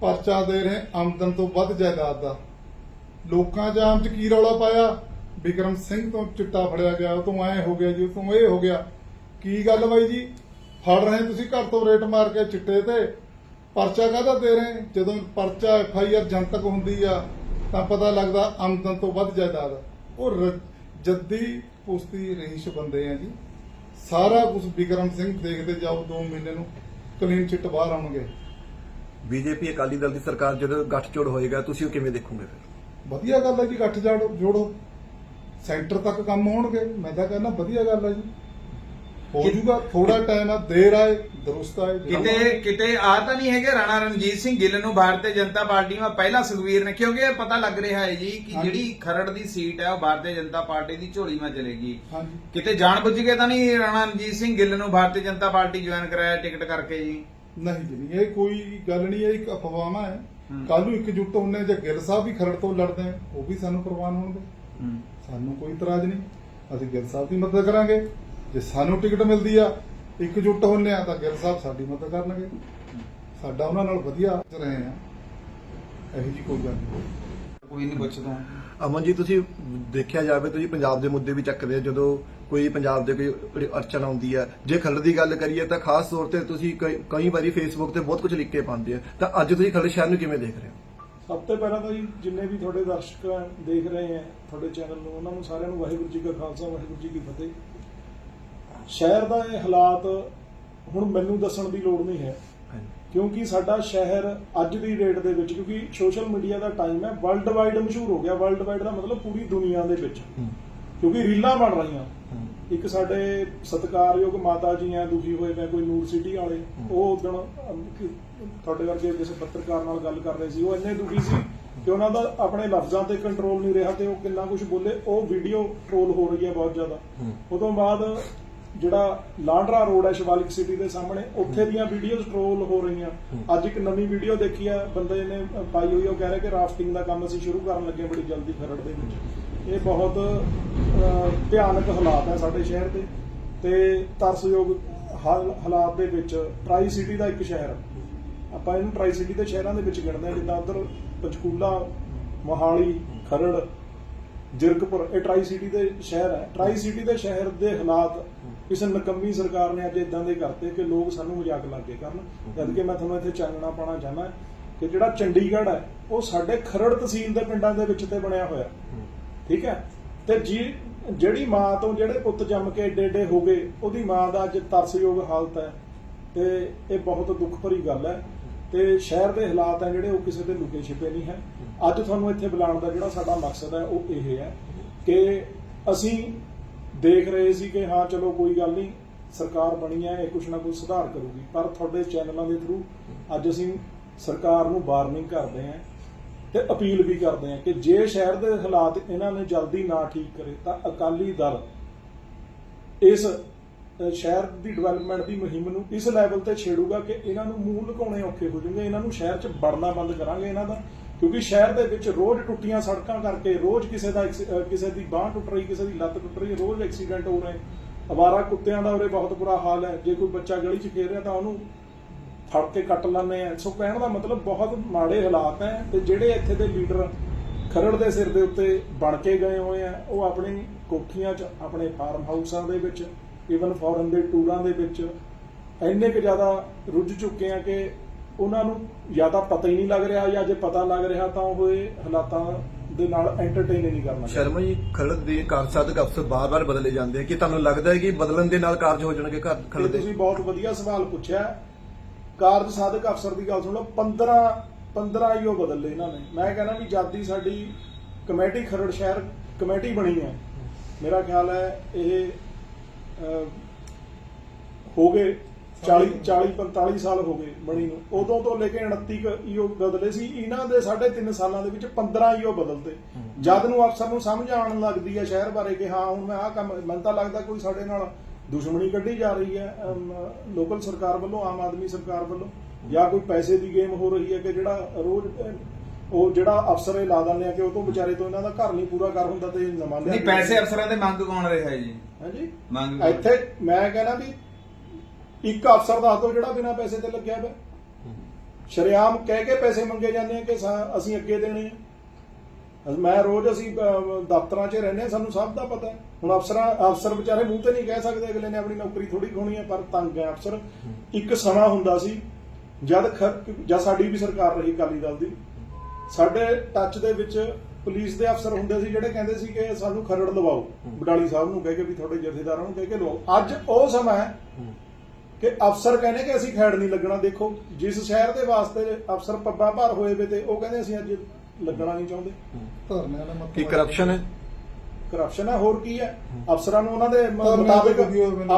ਪਰਚਾ ਦੇ ਰਹੇ ਆਮਦਨ ਤੋਂ ਵੱਧ ਜਾਇਦਾਦ ਦਾ। ਲੋਕਾਂ ਜਾਮ ਚ ਕੀ ਰੌਲਾ ਪਾਇਆ? ਵਿਕਰਮ ਸਿੰਘ ਤੋਂ ਚਿੱਟਾ ਫੜਿਆ ਗਿਆ ਉਹ ਤੋਂ ਐ ਹੋ ਗਿਆ ਜੀ ਉਹ ਤੋਂ ਇਹ ਹੋ ਗਿਆ। ਕੀ ਗੱਲ ਬਾਈ ਜੀ? ਫੜ ਰਹੇ ਤੁਸੀਂ ਘਰ ਤੋਂ ਰੇਟ ਮਾਰ ਕੇ ਚਿੱਟੇ ਤੇ। ਪਰਚਾ ਕਾਹਦਾ ਦੇ ਰਹੇ? ਜਦੋਂ ਪਰਚਾ ਐਫ ਆਈ ਆਰ ਜਨਤਕ ਹੁੰਦੀ ਆ ਤਾਂ ਪਤਾ ਲੱਗਦਾ ਆਮਦਨ ਤੋਂ ਵੱਧ ਜਾਇਦਾਦ ਉਹ ਜੱਦੀ ਪੁਸਤੀ ਰਹੀਸ਼ ਬੰਦੇ ਆ ਜੀ। ਸਾਰਾ ਕੁਝ ਵਿਕਰਮ ਸਿੰਘ ਦੇਖਦੇ ਜਾਓ 2 ਮਹੀਨੇ ਨੂੰ ਕਲੀਨ ਚਿੱਟ ਬਾਹਰ ਆਉਣਗੇ। ਬੀਜੇਪੀ ਅਕਾਲੀ ਦਲ ਦੀ ਸਰਕਾਰ ਜਦੋਂ ਗੱਠਜੋੜ ਹੋਏਗਾ ਤੁਸੀਂ ਉਹ ਕਿਵੇਂ ਦੇਖੋਗੇ ਫਿਰ? ਵਧੀਆ ਗੱਲ ਹੈ ਜੀ ਇਕੱਠ ਜਾੜੋ। ਜੋੜੋ ਸੈਂਟਰ ਤੱਕ ਕੰਮ ਹੋਣਗੇ। ਮੈਂ ਤਾਂ ਕਹਿੰਦਾ ਵਧੀਆ ਗੱਲ ਹੈ ਜੀ। ਹੋ ਜੂਗਾ ਥੋੜਾ ਟਾਈਮ ਆ ਦੇਰ ਆਏ ਦਰੁਸਤ ਆਏ ਕਿਤੇ ਕਿਤੇ ਆ ਤਾਂ ਨਹੀਂ ਹੈਗੇ ਰਾਣਾ ਰਣਜੀਤ ਸਿੰਘ ਗਿੱਲ ਨੂੰ ਭਾਰਤੀ ਜਨਤਾ ਪਾਰਟੀ ਵਿੱਚ ਪਹਿਲਾ ਸੁਖਵੀਰ ਨੇ ਕਿਉਂਕਿ ਇਹ ਪਤਾ ਲੱਗ ਰਿਹਾ ਹੈ ਜੀ ਕਿ। ਜਿਹੜੀ ਖਰੜ ਦੀ ਸੀਟ ਹੈ ਉਹ ਭਾਰਤੀ ਜਨਤਾ ਪਾਰਟੀ ਦੀ ਝੋਲੀ ਵਿੱਚ ਚਲੇਗੀ। ਹਾਂਜੀ। ਕਿਤੇ ਜਾਣ ਬੁੱਝ ਕੇ ਤਾਂ ਨਹੀਂ ਰਾਣਾ ਰਣਜੀਤ ਸਿੰਘ ਗਿੱਲ ਨੂੰ ਭਾਰਤੀ ਜਨਤਾ ਪਾਰਟੀ ਜੁਆਇਨ ਕਰਾਇਆ ਟਿਕਟ ਕਰਕੇ ਜੀ? ਨਹੀਂ ਜੀ ਇਹ ਕੋਈ ਗੱਲ ਨਹੀਂ ਹੈ ਇੱਕ ਅਫਵਾਹਾਂ ਹੈ। ਕੱਲ ਨੂੰ ਇਕਜੁੱਟ ਹੁੰਨੇ ਜੇ ਗਿੱਲ ਸਾਹਿਬ ਵੀ ਖਰੜ ਤੋਂ ਲੜਦੇ ਆ ਉਹ ਵੀ ਸਾਨੂੰ ਪ੍ਰਵਾਨ ਹੋਣਗੇ। ਸਾਨੂੰ ਕੋਈ ਇਤਰਾਜ਼ ਨਹੀਂ। ਅਸੀਂ ਗਿੱਲ ਸਾਹਿਬ ਦੀ ਮਦਦ ਕਰਾਂਗੇ। ਜੇ ਸਾਨੂੰ ਟਿਕਟ ਮਿਲਦੀ ਆ ਇਕਜੁੱਟ ਹੁੰਨੇ ਆ ਤਾਂ ਗਿੱਲ ਸਾਹਿਬ ਸਾਡੀ ਮਦਦ ਕਰਨਗੇ। ਸਾਡਾ ਉਹਨਾਂ ਨਾਲ ਵਧੀਆ ਚ ਰਹੇ ਆ। ਇਹੋ ਜੀ ਕੋਈ ਗੱਲ ਨਹੀਂ। ਕੋਈ ਨਹੀਂ ਪੁੱਛਦਾ। ਅਮਨ ਜੀ ਤੁਸੀਂ ਦੇਖਿਆ ਜਾਵੇ ਤੁਸੀਂ ਪੰਜਾਬ ਦੇ ਮੁੱਦੇ ਵੀ ਚੱਕਦੇ ਹੋ ਜਦੋਂ ਕੋਈ ਪੰਜਾਬ ਦੇ ਕੋਈ ਅੜਚਨ ਆਉਂਦੀ ਹੈ ਜੇ ਖਰੜ ਦੀ ਗੱਲ ਕਰੀਏ ਤਾਂ ਖਾਸ ਤੌਰ ਤੇ ਤੁਸੀਂ ਕਈ- ਕਈ ਵਾਰੀ ਫੇਸਬੁੱਕ ਤੇ ਬਹੁਤ ਕੁਝ ਲਿਖ ਕੇ ਪਾਉਂਦੇ ਆ। ਤਾਂ ਅੱਜ ਤੁਸੀਂ ਖਰੜ ਸ਼ਹਿਰ ਨੂੰ ਕਿਵੇਂ ਦੇਖ ਰਹੇ ਹੋ? ਸਭ ਤੋਂ ਪਹਿਲਾਂ ਤਾਂ ਜੀ ਜਿੰਨੇ ਵੀ ਤੁਹਾਡੇ ਦਰਸ਼ਕ ਦੇਖ ਰਹੇ ਹੈ ਤੁਹਾਡੇ ਚੈਨਲ ਨੂੰ ਉਹਨਾਂ ਨੂੰ ਸਾਰਿਆਂ ਨੂੰ ਵਾਹਿਗੁਰੂ ਜੀ ਕਾ ਖਾਲਸਾ ਵਾਹਿਗੁਰੂ ਜੀ ਕੀ ਫਤਿਹ। ਸ਼ਹਿਰ ਦਾ ਇਹ ਹਾਲਾਤ ਹੁਣ ਮੈਨੂੰ ਦੱਸਣ ਦੀ ਲੋੜ ਨਹੀਂ ਹੈ। ਕਿਉਂਕਿ ਸਾਡਾ ਸ਼ਹਿਰ ਅੱਜ ਦੀ ਡੇਟ ਦੇ ਵਿੱਚ ਕਿਉਂਕਿ ਸੋਸ਼ਲ ਮੀਡੀਆ ਦਾ ਟਾਈਮ ਹੈ ਵਰਲਡ ਵਾਈਡ ਮਸ਼ਹੂਰ ਹੋ ਗਿਆ। ਵਰਲਡ ਵਾਈਡ ਦਾ ਮਤਲਬ ਪੂਰੀ ਦੁਨੀਆ ਦੇ ਵਿੱਚ। ਕਿਉਂਕਿ ਰੀਲਾਂ ਬਣ ਰਹੀਆਂ। ਇੱਕ ਸਾਡੇ ਸਤਿਕਾਰਯੋਗ ਮਾਤਾ ਜੀ ਆ ਦੁਖੀ ਹੋਏ ਪਏ ਕੋਈ ਨੂਰ ਸਿਟੀ ਵਾਲੇ। ਉਹ ਉਦਣ ਤੁਹਾਡੇ ਵਰਗੇ ਕਿਸੇ ਪੱਤਰਕਾਰ ਨਾਲ ਗੱਲ ਕਰ ਰਹੇ ਸੀ। ਉਹ ਇੰਨੇ ਦੁਖੀ ਸੀ ਕਿ ਉਹਨਾਂ ਦਾ ਆਪਣੇ ਲਫ਼ਜ਼ਾਂ ਤੇ ਕੰਟਰੋਲ ਨਹੀਂ ਰਿਹਾ ਤੇ ਉਹ ਕਿੰਨਾ ਕੁਝ ਬੋਲੇ। ਉਹ ਵੀਡੀਓ ਟ੍ਰੋਲ ਹੋ ਰਹੀ ਹੈ ਬਹੁਤ ਜ਼ਿਆਦਾ। ਉਦੋਂ ਬਾਅਦ ਜਿਹੜਾ ਲਾਂਡਰਾ ਰੋਡ ਹੈ ਸ਼ਿਵਾਲਿਕ ਸਿਟੀ ਦੇ ਸਾਹਮਣੇ ਉੱਥੇ ਦੀਆਂ ਵੀਡੀਓਜ਼ ਟ੍ਰੋਲ ਹੋ ਰਹੀਆਂ। ਅੱਜ ਇੱਕ ਨਵੀਂ ਵੀਡੀਓ ਦੇਖੀ ਆ ਬੰਦੇ ਨੇ ਪਾਈ ਹੋਈ ਆ, ਉਹ ਕਹਿ ਰਿਹਾ ਕਿ ਰਾਫਟਿੰਗ ਦਾ ਕੰਮ ਅਸੀਂ ਸ਼ੁਰੂ ਕਰਨ ਲੱਗੇ ਬੜੀ ਜਲਦੀ ਖਰੜ ਦੇ ਵਿੱਚ। ਇਹ ਬਹੁਤ ਭਿਆਨਕ ਹਾਲਾਤ ਹੈ ਸਾਡੇ ਸ਼ਹਿਰ ਦੇ ਤੇ ਤਰਸਯੋਗ ਹਾਲ- ਹਾਲਾਤ ਦੇ ਵਿੱਚ ਟਰਾਈ ਸਿਟੀ ਦਾ ਇੱਕ ਸ਼ਹਿਰ। ਆਪਾਂ ਇਹਨੂੰ ਟਰਾਈ ਸਿਟੀ ਦੇ ਸ਼ਹਿਰਾਂ ਦੇ ਵਿੱਚ ਗਿਣਦੇ ਹਾਂ ਜਿੱਦਾਂ ਉਧਰ ਪੰਚਕੂਲਾ ਮੋਹਾਲੀ ਖਰੜ ਜਿਰਕਪੁਰ, ਇਹ ਟਰਾਈ ਸਿਟੀ ਦੇ ਸ਼ਹਿਰ ਹੈ। ਟਰਾਈ ਸਿਟੀ ਦੇ ਸ਼ਹਿਰ ਦੇ ਹਾਲਾਤ ਇਸ ਨਕੰਮੀ ਸਰਕਾਰ ਨੇ ਅੱਜ ਇਦਾਂ ਦੇ ਕਰਤੇ ਕਿ ਲੋਕ ਸਾਨੂੰ ਮਜ਼ਾਕ ਲੱਗੇ ਕਰਨ। ਜਦ ਕਿ ਮੈਂ ਤੁਹਾਨੂੰ ਇੱਥੇ ਚਾਨਣਾ ਪਾਣਾ ਚਾਹੁੰਦਾ ਕਿ ਜਿਹੜਾ ਚੰਡੀਗੜ੍ਹ ਹੈ, ਉਹ ਸਾਡੇ ਖਰੜ ਤਹਿਸੀਲ ਦੇ ਪਿੰਡਾਂ ਦੇ ਵਿੱਚ ਤੇ ਬਣਿਆ ਹੋਇਆ। ਠੀਕ ਹੈ? ਤੇ ਜੀ, ਜਿਹੜੀ ਮਾਂ ਤੋਂ ਜਿਹੜੇ ਪੁੱਤ ਜੰਮ ਕੇ ਏਡੇ ਏਡੇ ਹੋ ਗਏ, ਉਹਦੀ ਮਾਂ ਦਾ ਅੱਜ ਤਰਸਯੋਗ ਹਾਲਤ ਹੈ ਤੇ ਇਹ ਬਹੁਤ ਦੁੱਖ ਭਰੀ ਗੱਲ ਹੈ। ਤੇ ਸ਼ਹਿਰ ਦੇ ਹਾਲਾਤ ਹੈ ਜਿਹੜੇ, ਉਹ ਕਿਸੇ ਦੇ ਲੁਕੇ ਛਿਪੇ ਨਹੀਂ ਹੈ। ਅੱਜ ਤੁਹਾਨੂੰ ਇੱਥੇ ਬੁਲਾਉਣ ਦਾ ਜਿਹੜਾ ਸਾਡਾ ਮਕਸਦ ਹੈ, ਉਹ ਇਹ ਹੈ ਕਿ ਅਸੀਂ ਦੇਖ ਰਹੇ ਸੀ ਕਿ ਹਾਂ, ਚਲੋ ਕੋਈ ਗੱਲ ਨਹੀਂ, ਸਰਕਾਰ ਬਣੀ ਹੈ, ਇਹ ਕੁਛ ਨਾ ਕੁਛ ਸੁਧਾਰ ਕਰੂਗੀ। ਪਰ ਤੁਹਾਡੇ ਚੈਨਲਾਂ ਦੇ ਥਰੂ ਅੱਜ ਅਸੀਂ ਸਰਕਾਰ ਨੂੰ ਵਾਰਨਿੰਗ ਕਰਦੇ ਹਾਂ ਤੇ ਅਪੀਲ ਵੀ ਕਰਦੇ ਹਾਂ ਕਿ ਜੇ ਸ਼ਹਿਰ ਦੇ ਹਾਲਾਤ ਇਹਨਾਂ ਨੇ ਜਲਦੀ ਨਾ ਠੀਕ ਕਰੇ, ਤਾਂ ਅਕਾਲੀ ਦਲ ਇਸ ਸ਼ਹਿਰ ਦੀ ਡਿਵੈਲਪਮੈਂਟ ਦੀ ਮੁਹਿੰਮ ਨੂੰ ਇਸ ਲੈਵਲ ਤੇ ਛੇੜੂਗਾ ਕਿ ਇਹਨਾਂ ਨੂੰ ਮੂੰਹ ਲੁਕਾਉਣੇ ਔਖੇ ਹੋ ਜਾਣਗੇ, ਇਹਨਾਂ ਨੂੰ ਸ਼ਹਿਰ 'ਚ ਵੜਨਾ ਬੰਦ ਕਰਾਂਗੇ ਇਹਨਾਂ ਦਾ, ਕਿਉਂਕਿ ਸ਼ਹਿਰ ਦੇ ਵਿੱਚ ਰੋਜ਼ ਟੁੱਟੀਆਂ ਸੜਕਾਂ ਕਰਕੇ ਰੋਜ਼ ਕਿਸੇ ਦਾ ਕਿਸੇ ਦੀ ਬਾਹ ਟੁੱਟ ਰਹੀ, ਕਿਸੇ ਦੀ ਲੱਤ ਟੁੱਟ ਰਹੀ, ਰੋਜ਼ ਐਕਸੀਡੈਂਟ ਹੋ ਰਹੇ, ਅਵਾਰਾ ਕੁੱਤਿਆਂ ਦਾ ਉਰੇ ਬਹੁਤ ਬੁਰਾ ਹਾਲ ਹੈ, ਜੇ ਕੋਈ ਬੱਚਾ ਗਲੀ 'ਚ ਖੇਡ ਰਿਹਾ ਤਾਂ ਉਹਨੂੰ ਫੜ ਕੇ ਕੱਟ ਲੈਂਦੇ ਆ। ਸੋ ਕਹਿਣ ਦਾ ਮਤਲਬ ਬਹੁਤ ਮਾੜੇ ਹਾਲਾਤ ਹੈ ਤੇ ਜਿਹੜੇ ਇੱਥੇ ਦੇ ਲੀਡਰ ਖਰੜ ਦੇ ਸਿਰ ਦੇ ਉੱਤੇ ਬਣ ਕੇ ਗਏ ਹੋਏ ਆ, ਉਹ ਆਪਣੀ ਕੋਠੀਆਂ 'ਚ, ਆਪਣੇ ਫਾਰਮ ਹਾਊਸਾਂ ਦੇ ਵਿੱਚ ਇਵਨ ਫੋਰਨ ਦੇ ਟੂਰਾਂ ਦੇ ਵਿੱਚ ਇੰਨੇ ਕੁ ਜ਼ਿਆਦਾ ਰੁੱਝ ਚੁੱਕੇ ਆ ਕਿ ਉਹਨਾਂ ਨੂੰ ਜਾਂ ਤਾਂ ਪਤਾ ਹੀ ਨਹੀਂ ਲੱਗ ਰਿਹਾ ਜਾਂ ਜੇ ਪਤਾ ਲੱਗ ਰਿਹਾ ਤਾਂ ਉਹ ਇਹ ਹਾਲਾਤਾਂ ਦੇ ਨਾਲ ਐਂਟਰਟੇਨ ਨਹੀਂ ਕਰਨਾ। ਸ਼ਰਮਾ ਜੀ ਖਲੜ ਦੇ ਕਾਰਜਸਾਧਕ ਅਫਸਰ ਬਾਰ-ਬਾਰ ਬਦਲੇ ਜਾਂਦੇ ਆ। ਕਿ ਤੁਹਾਨੂੰ ਲੱਗਦਾ ਹੈ ਕਿ ਬਦਲਣ ਦੇ ਨਾਲ ਕਾਰਜ ਹੋ ਜਾਣਗੇ ਘਰ ਖਲੜ ਇਹ ਦੇ? ਤੁਸੀਂ ਬਹੁਤ ਵਧੀਆ ਸਵਾਲ ਪੁੱਛਿਆ। ਕਾਰਜ ਸਾਧਕ ਅਫਸਰ ਦੀ ਗੱਲ ਸੁਣ ਲਓ 15 15 ਹੀ ਉਹ ਬਦਲ ਇਹਨਾਂ ਨੇ। ਮੈਂ ਕਹਿੰਦਾ ਵੀ ਜਦ ਦੀ ਸਾਡੀ ਕਮੇਟੀ ਖਰੜ ਸ਼ਹਿਰ ਕਮੇਟੀ ਬਣੀ ਹੈ ਮੇਰਾ ਖਿਆਲ ਹੈ ਇਹ ਹੋ ਗਏ 40 40 45 ਸਾਲ ਹੋ ਗਏ ਬਣੀ ਨੂੰ। ਉਦੋਂ ਤੋਂ ਲੈ ਕੇ 29 ਕੁ ਈਓ ਬਦਲੇ ਸੀ। ਇਹਨਾਂ ਦੇ ਸਾਢੇ ਤਿੰਨ ਸਾਲਾਂ ਦੇ ਵਿੱਚ 15 ਈਓ ਬਦਲਦੇ। ਜਦ ਨੂੰ ਅਫਸਰ ਨੂੰ ਸਮਝ ਆਉਣ ਲੱਗਦੀ ਹੈ ਸ਼ਹਿਰ ਬਾਰੇ ਕਿ ਹਾਂ ਹੁਣ ਮੈਂ ਆਹ ਕੰਮ ਮੈਨੂੰ ਤਾਂ ਲੱਗਦਾ ਕੋਈ ਸਾਡੇ ਨਾਲ ਦੁਸ਼ਮਣੀ ਕੱਢੀ ਜਾ ਰਹੀ ਹੈ ਲੋਕਲ ਸਰਕਾਰ ਵੱਲੋਂ ਆਮ ਆਦਮੀ ਸਰਕਾਰ ਵੱਲੋਂ ਜਾਂ ਕੋਈ ਪੈਸੇ ਦੀ ਗੇਮ ਹੋ ਰਹੀ ਹੈ ਕਿ ਜਿਹੜਾ ਰੋਜ਼ ਉਹ ਜਿਹੜਾ ਅਫਸਰ ਇਹ ਲਾ ਦਿੰਦੇ ਆ ਕਿ ਉਹ ਤੋਂ ਵਿਚਾਰੇ ਤੋਂ ਇਹਨਾਂ ਦਾ ਘਰ ਨਹੀਂ ਪੂਰਾ ਕਰ ਹੁੰਦਾ ਤੇ ਨਵਾਂ ਲਿਆ ਨਹੀਂ ਪੈਸੇ ਅਫਸਰਾਂ ਦੇ ਮੰਗ ਕੌਣ ਰਿਹਾ ਹੈ ਜੀ? ਹਾਂਜੀ? ਮੰਗ ਇੱਥੇ ਮੈਂ ਕਹਿੰਦਾ ਵੀ ਇੱਕ ਅਫਸਰ ਦੱਸ ਦਿਓ ਜਿਹੜਾ ਬਿਨਾਂ ਪੈਸੇ ਤੇ ਲੱਗਿਆ ਹੋਇਆ ਸ਼ਰਿਆਮ ਕਹਿ ਕੇ ਪੈਸੇ ਮੰਗੇ ਜਾਂਦੇ ਆ ਕਿ ਅਸੀਂ ਅੱਗੇ ਦੇਣੇ ਆ। ਮੈਂ ਰੋਜ਼ ਅਸੀਂ ਦਫ਼ਤਰਾਂ 'ਚ ਰਹਿੰਦੇ ਆ ਸਾਨੂੰ ਸਭ ਦਾ ਪਤਾ ਹੈ। ਹੁਣ ਅਫਸਰਾਂ ਅਫਸਰ ਵਿਚਾਰੇ ਮੂੰਹ ਤੇ ਨਹੀਂ ਕਹਿ ਸਕਦੇ ਅਗਲੇ ਨੇ ਆਪਣੀ ਨੌਕਰੀ ਥੋੜੀ ਖੋਣੀ ਹੈ ਪਰ ਤੰਗ ਹੈ ਅਫਸਰ। ਇੱਕ ਸਮਾਂ ਹੁੰਦਾ ਸੀ ਜਦ ਜਦ ਸਾਡੀ ਵੀ ਸਰਕਾਰ ਰਹੀ ਅਕਾਲੀ ਦਲ ਦੀ ਸਾਡੇ ਟੱਚ ਦੇ ਵਿੱਚ ਪੁਲਿਸ ਦੇ ਅਫਸਰ ਹੁੰਦੇ ਸੀ ਜਿਹੜੇ ਕਹਿੰਦੇ ਸੀ ਕਿ ਸਾਨੂੰ ਖਰੜ ਲਵਾਓ। ਬਡਾਲੀ ਸਾਹਿਬ ਨੂੰ ਕਹਿ ਕੇ ਵੀ ਤੁਹਾਡੇ ਜਥੇਦਾਰਾਂ ਨੂੰ ਕਹਿ ਕੇ ਲਵਾਓ। ਅੱਜ ਉਹ ਸਮਾਂ ਹੈ ਕਿ ਅਫਸਰ ਕਹਿੰਦੇ ਕਿ ਅਸੀਂ ਖੈੜ ਨਹੀਂ ਲੱਗਣਾ। ਦੇਖੋ ਜਿਸ ਸ਼ਹਿਰ ਦੇ ਵਾਸਤੇ ਅਫਸਰ ਪੱਬਾਂ ਭਰ ਹੋਏ ਵੇ ਤੇ ਉਹ ਕਹਿੰਦੇ ਅਸੀਂ ਅੱਜ ਲੱਗਣਾ ਨਹੀਂ ਚਾਹੁੰਦੇ। ਮਤਲਬ ਕੀ ਕਰਪਸ਼ਨ ਹੈ? ਕਰਪਸ਼ਨ ਹੈ ਹੋਰ ਕੀ ਹੈ? ਅਫਸਰਾਂ ਨੂੰ ਉਹਨਾਂ ਦੇ ਧਰਨੇ ਮੁਤਾਬਿਕ।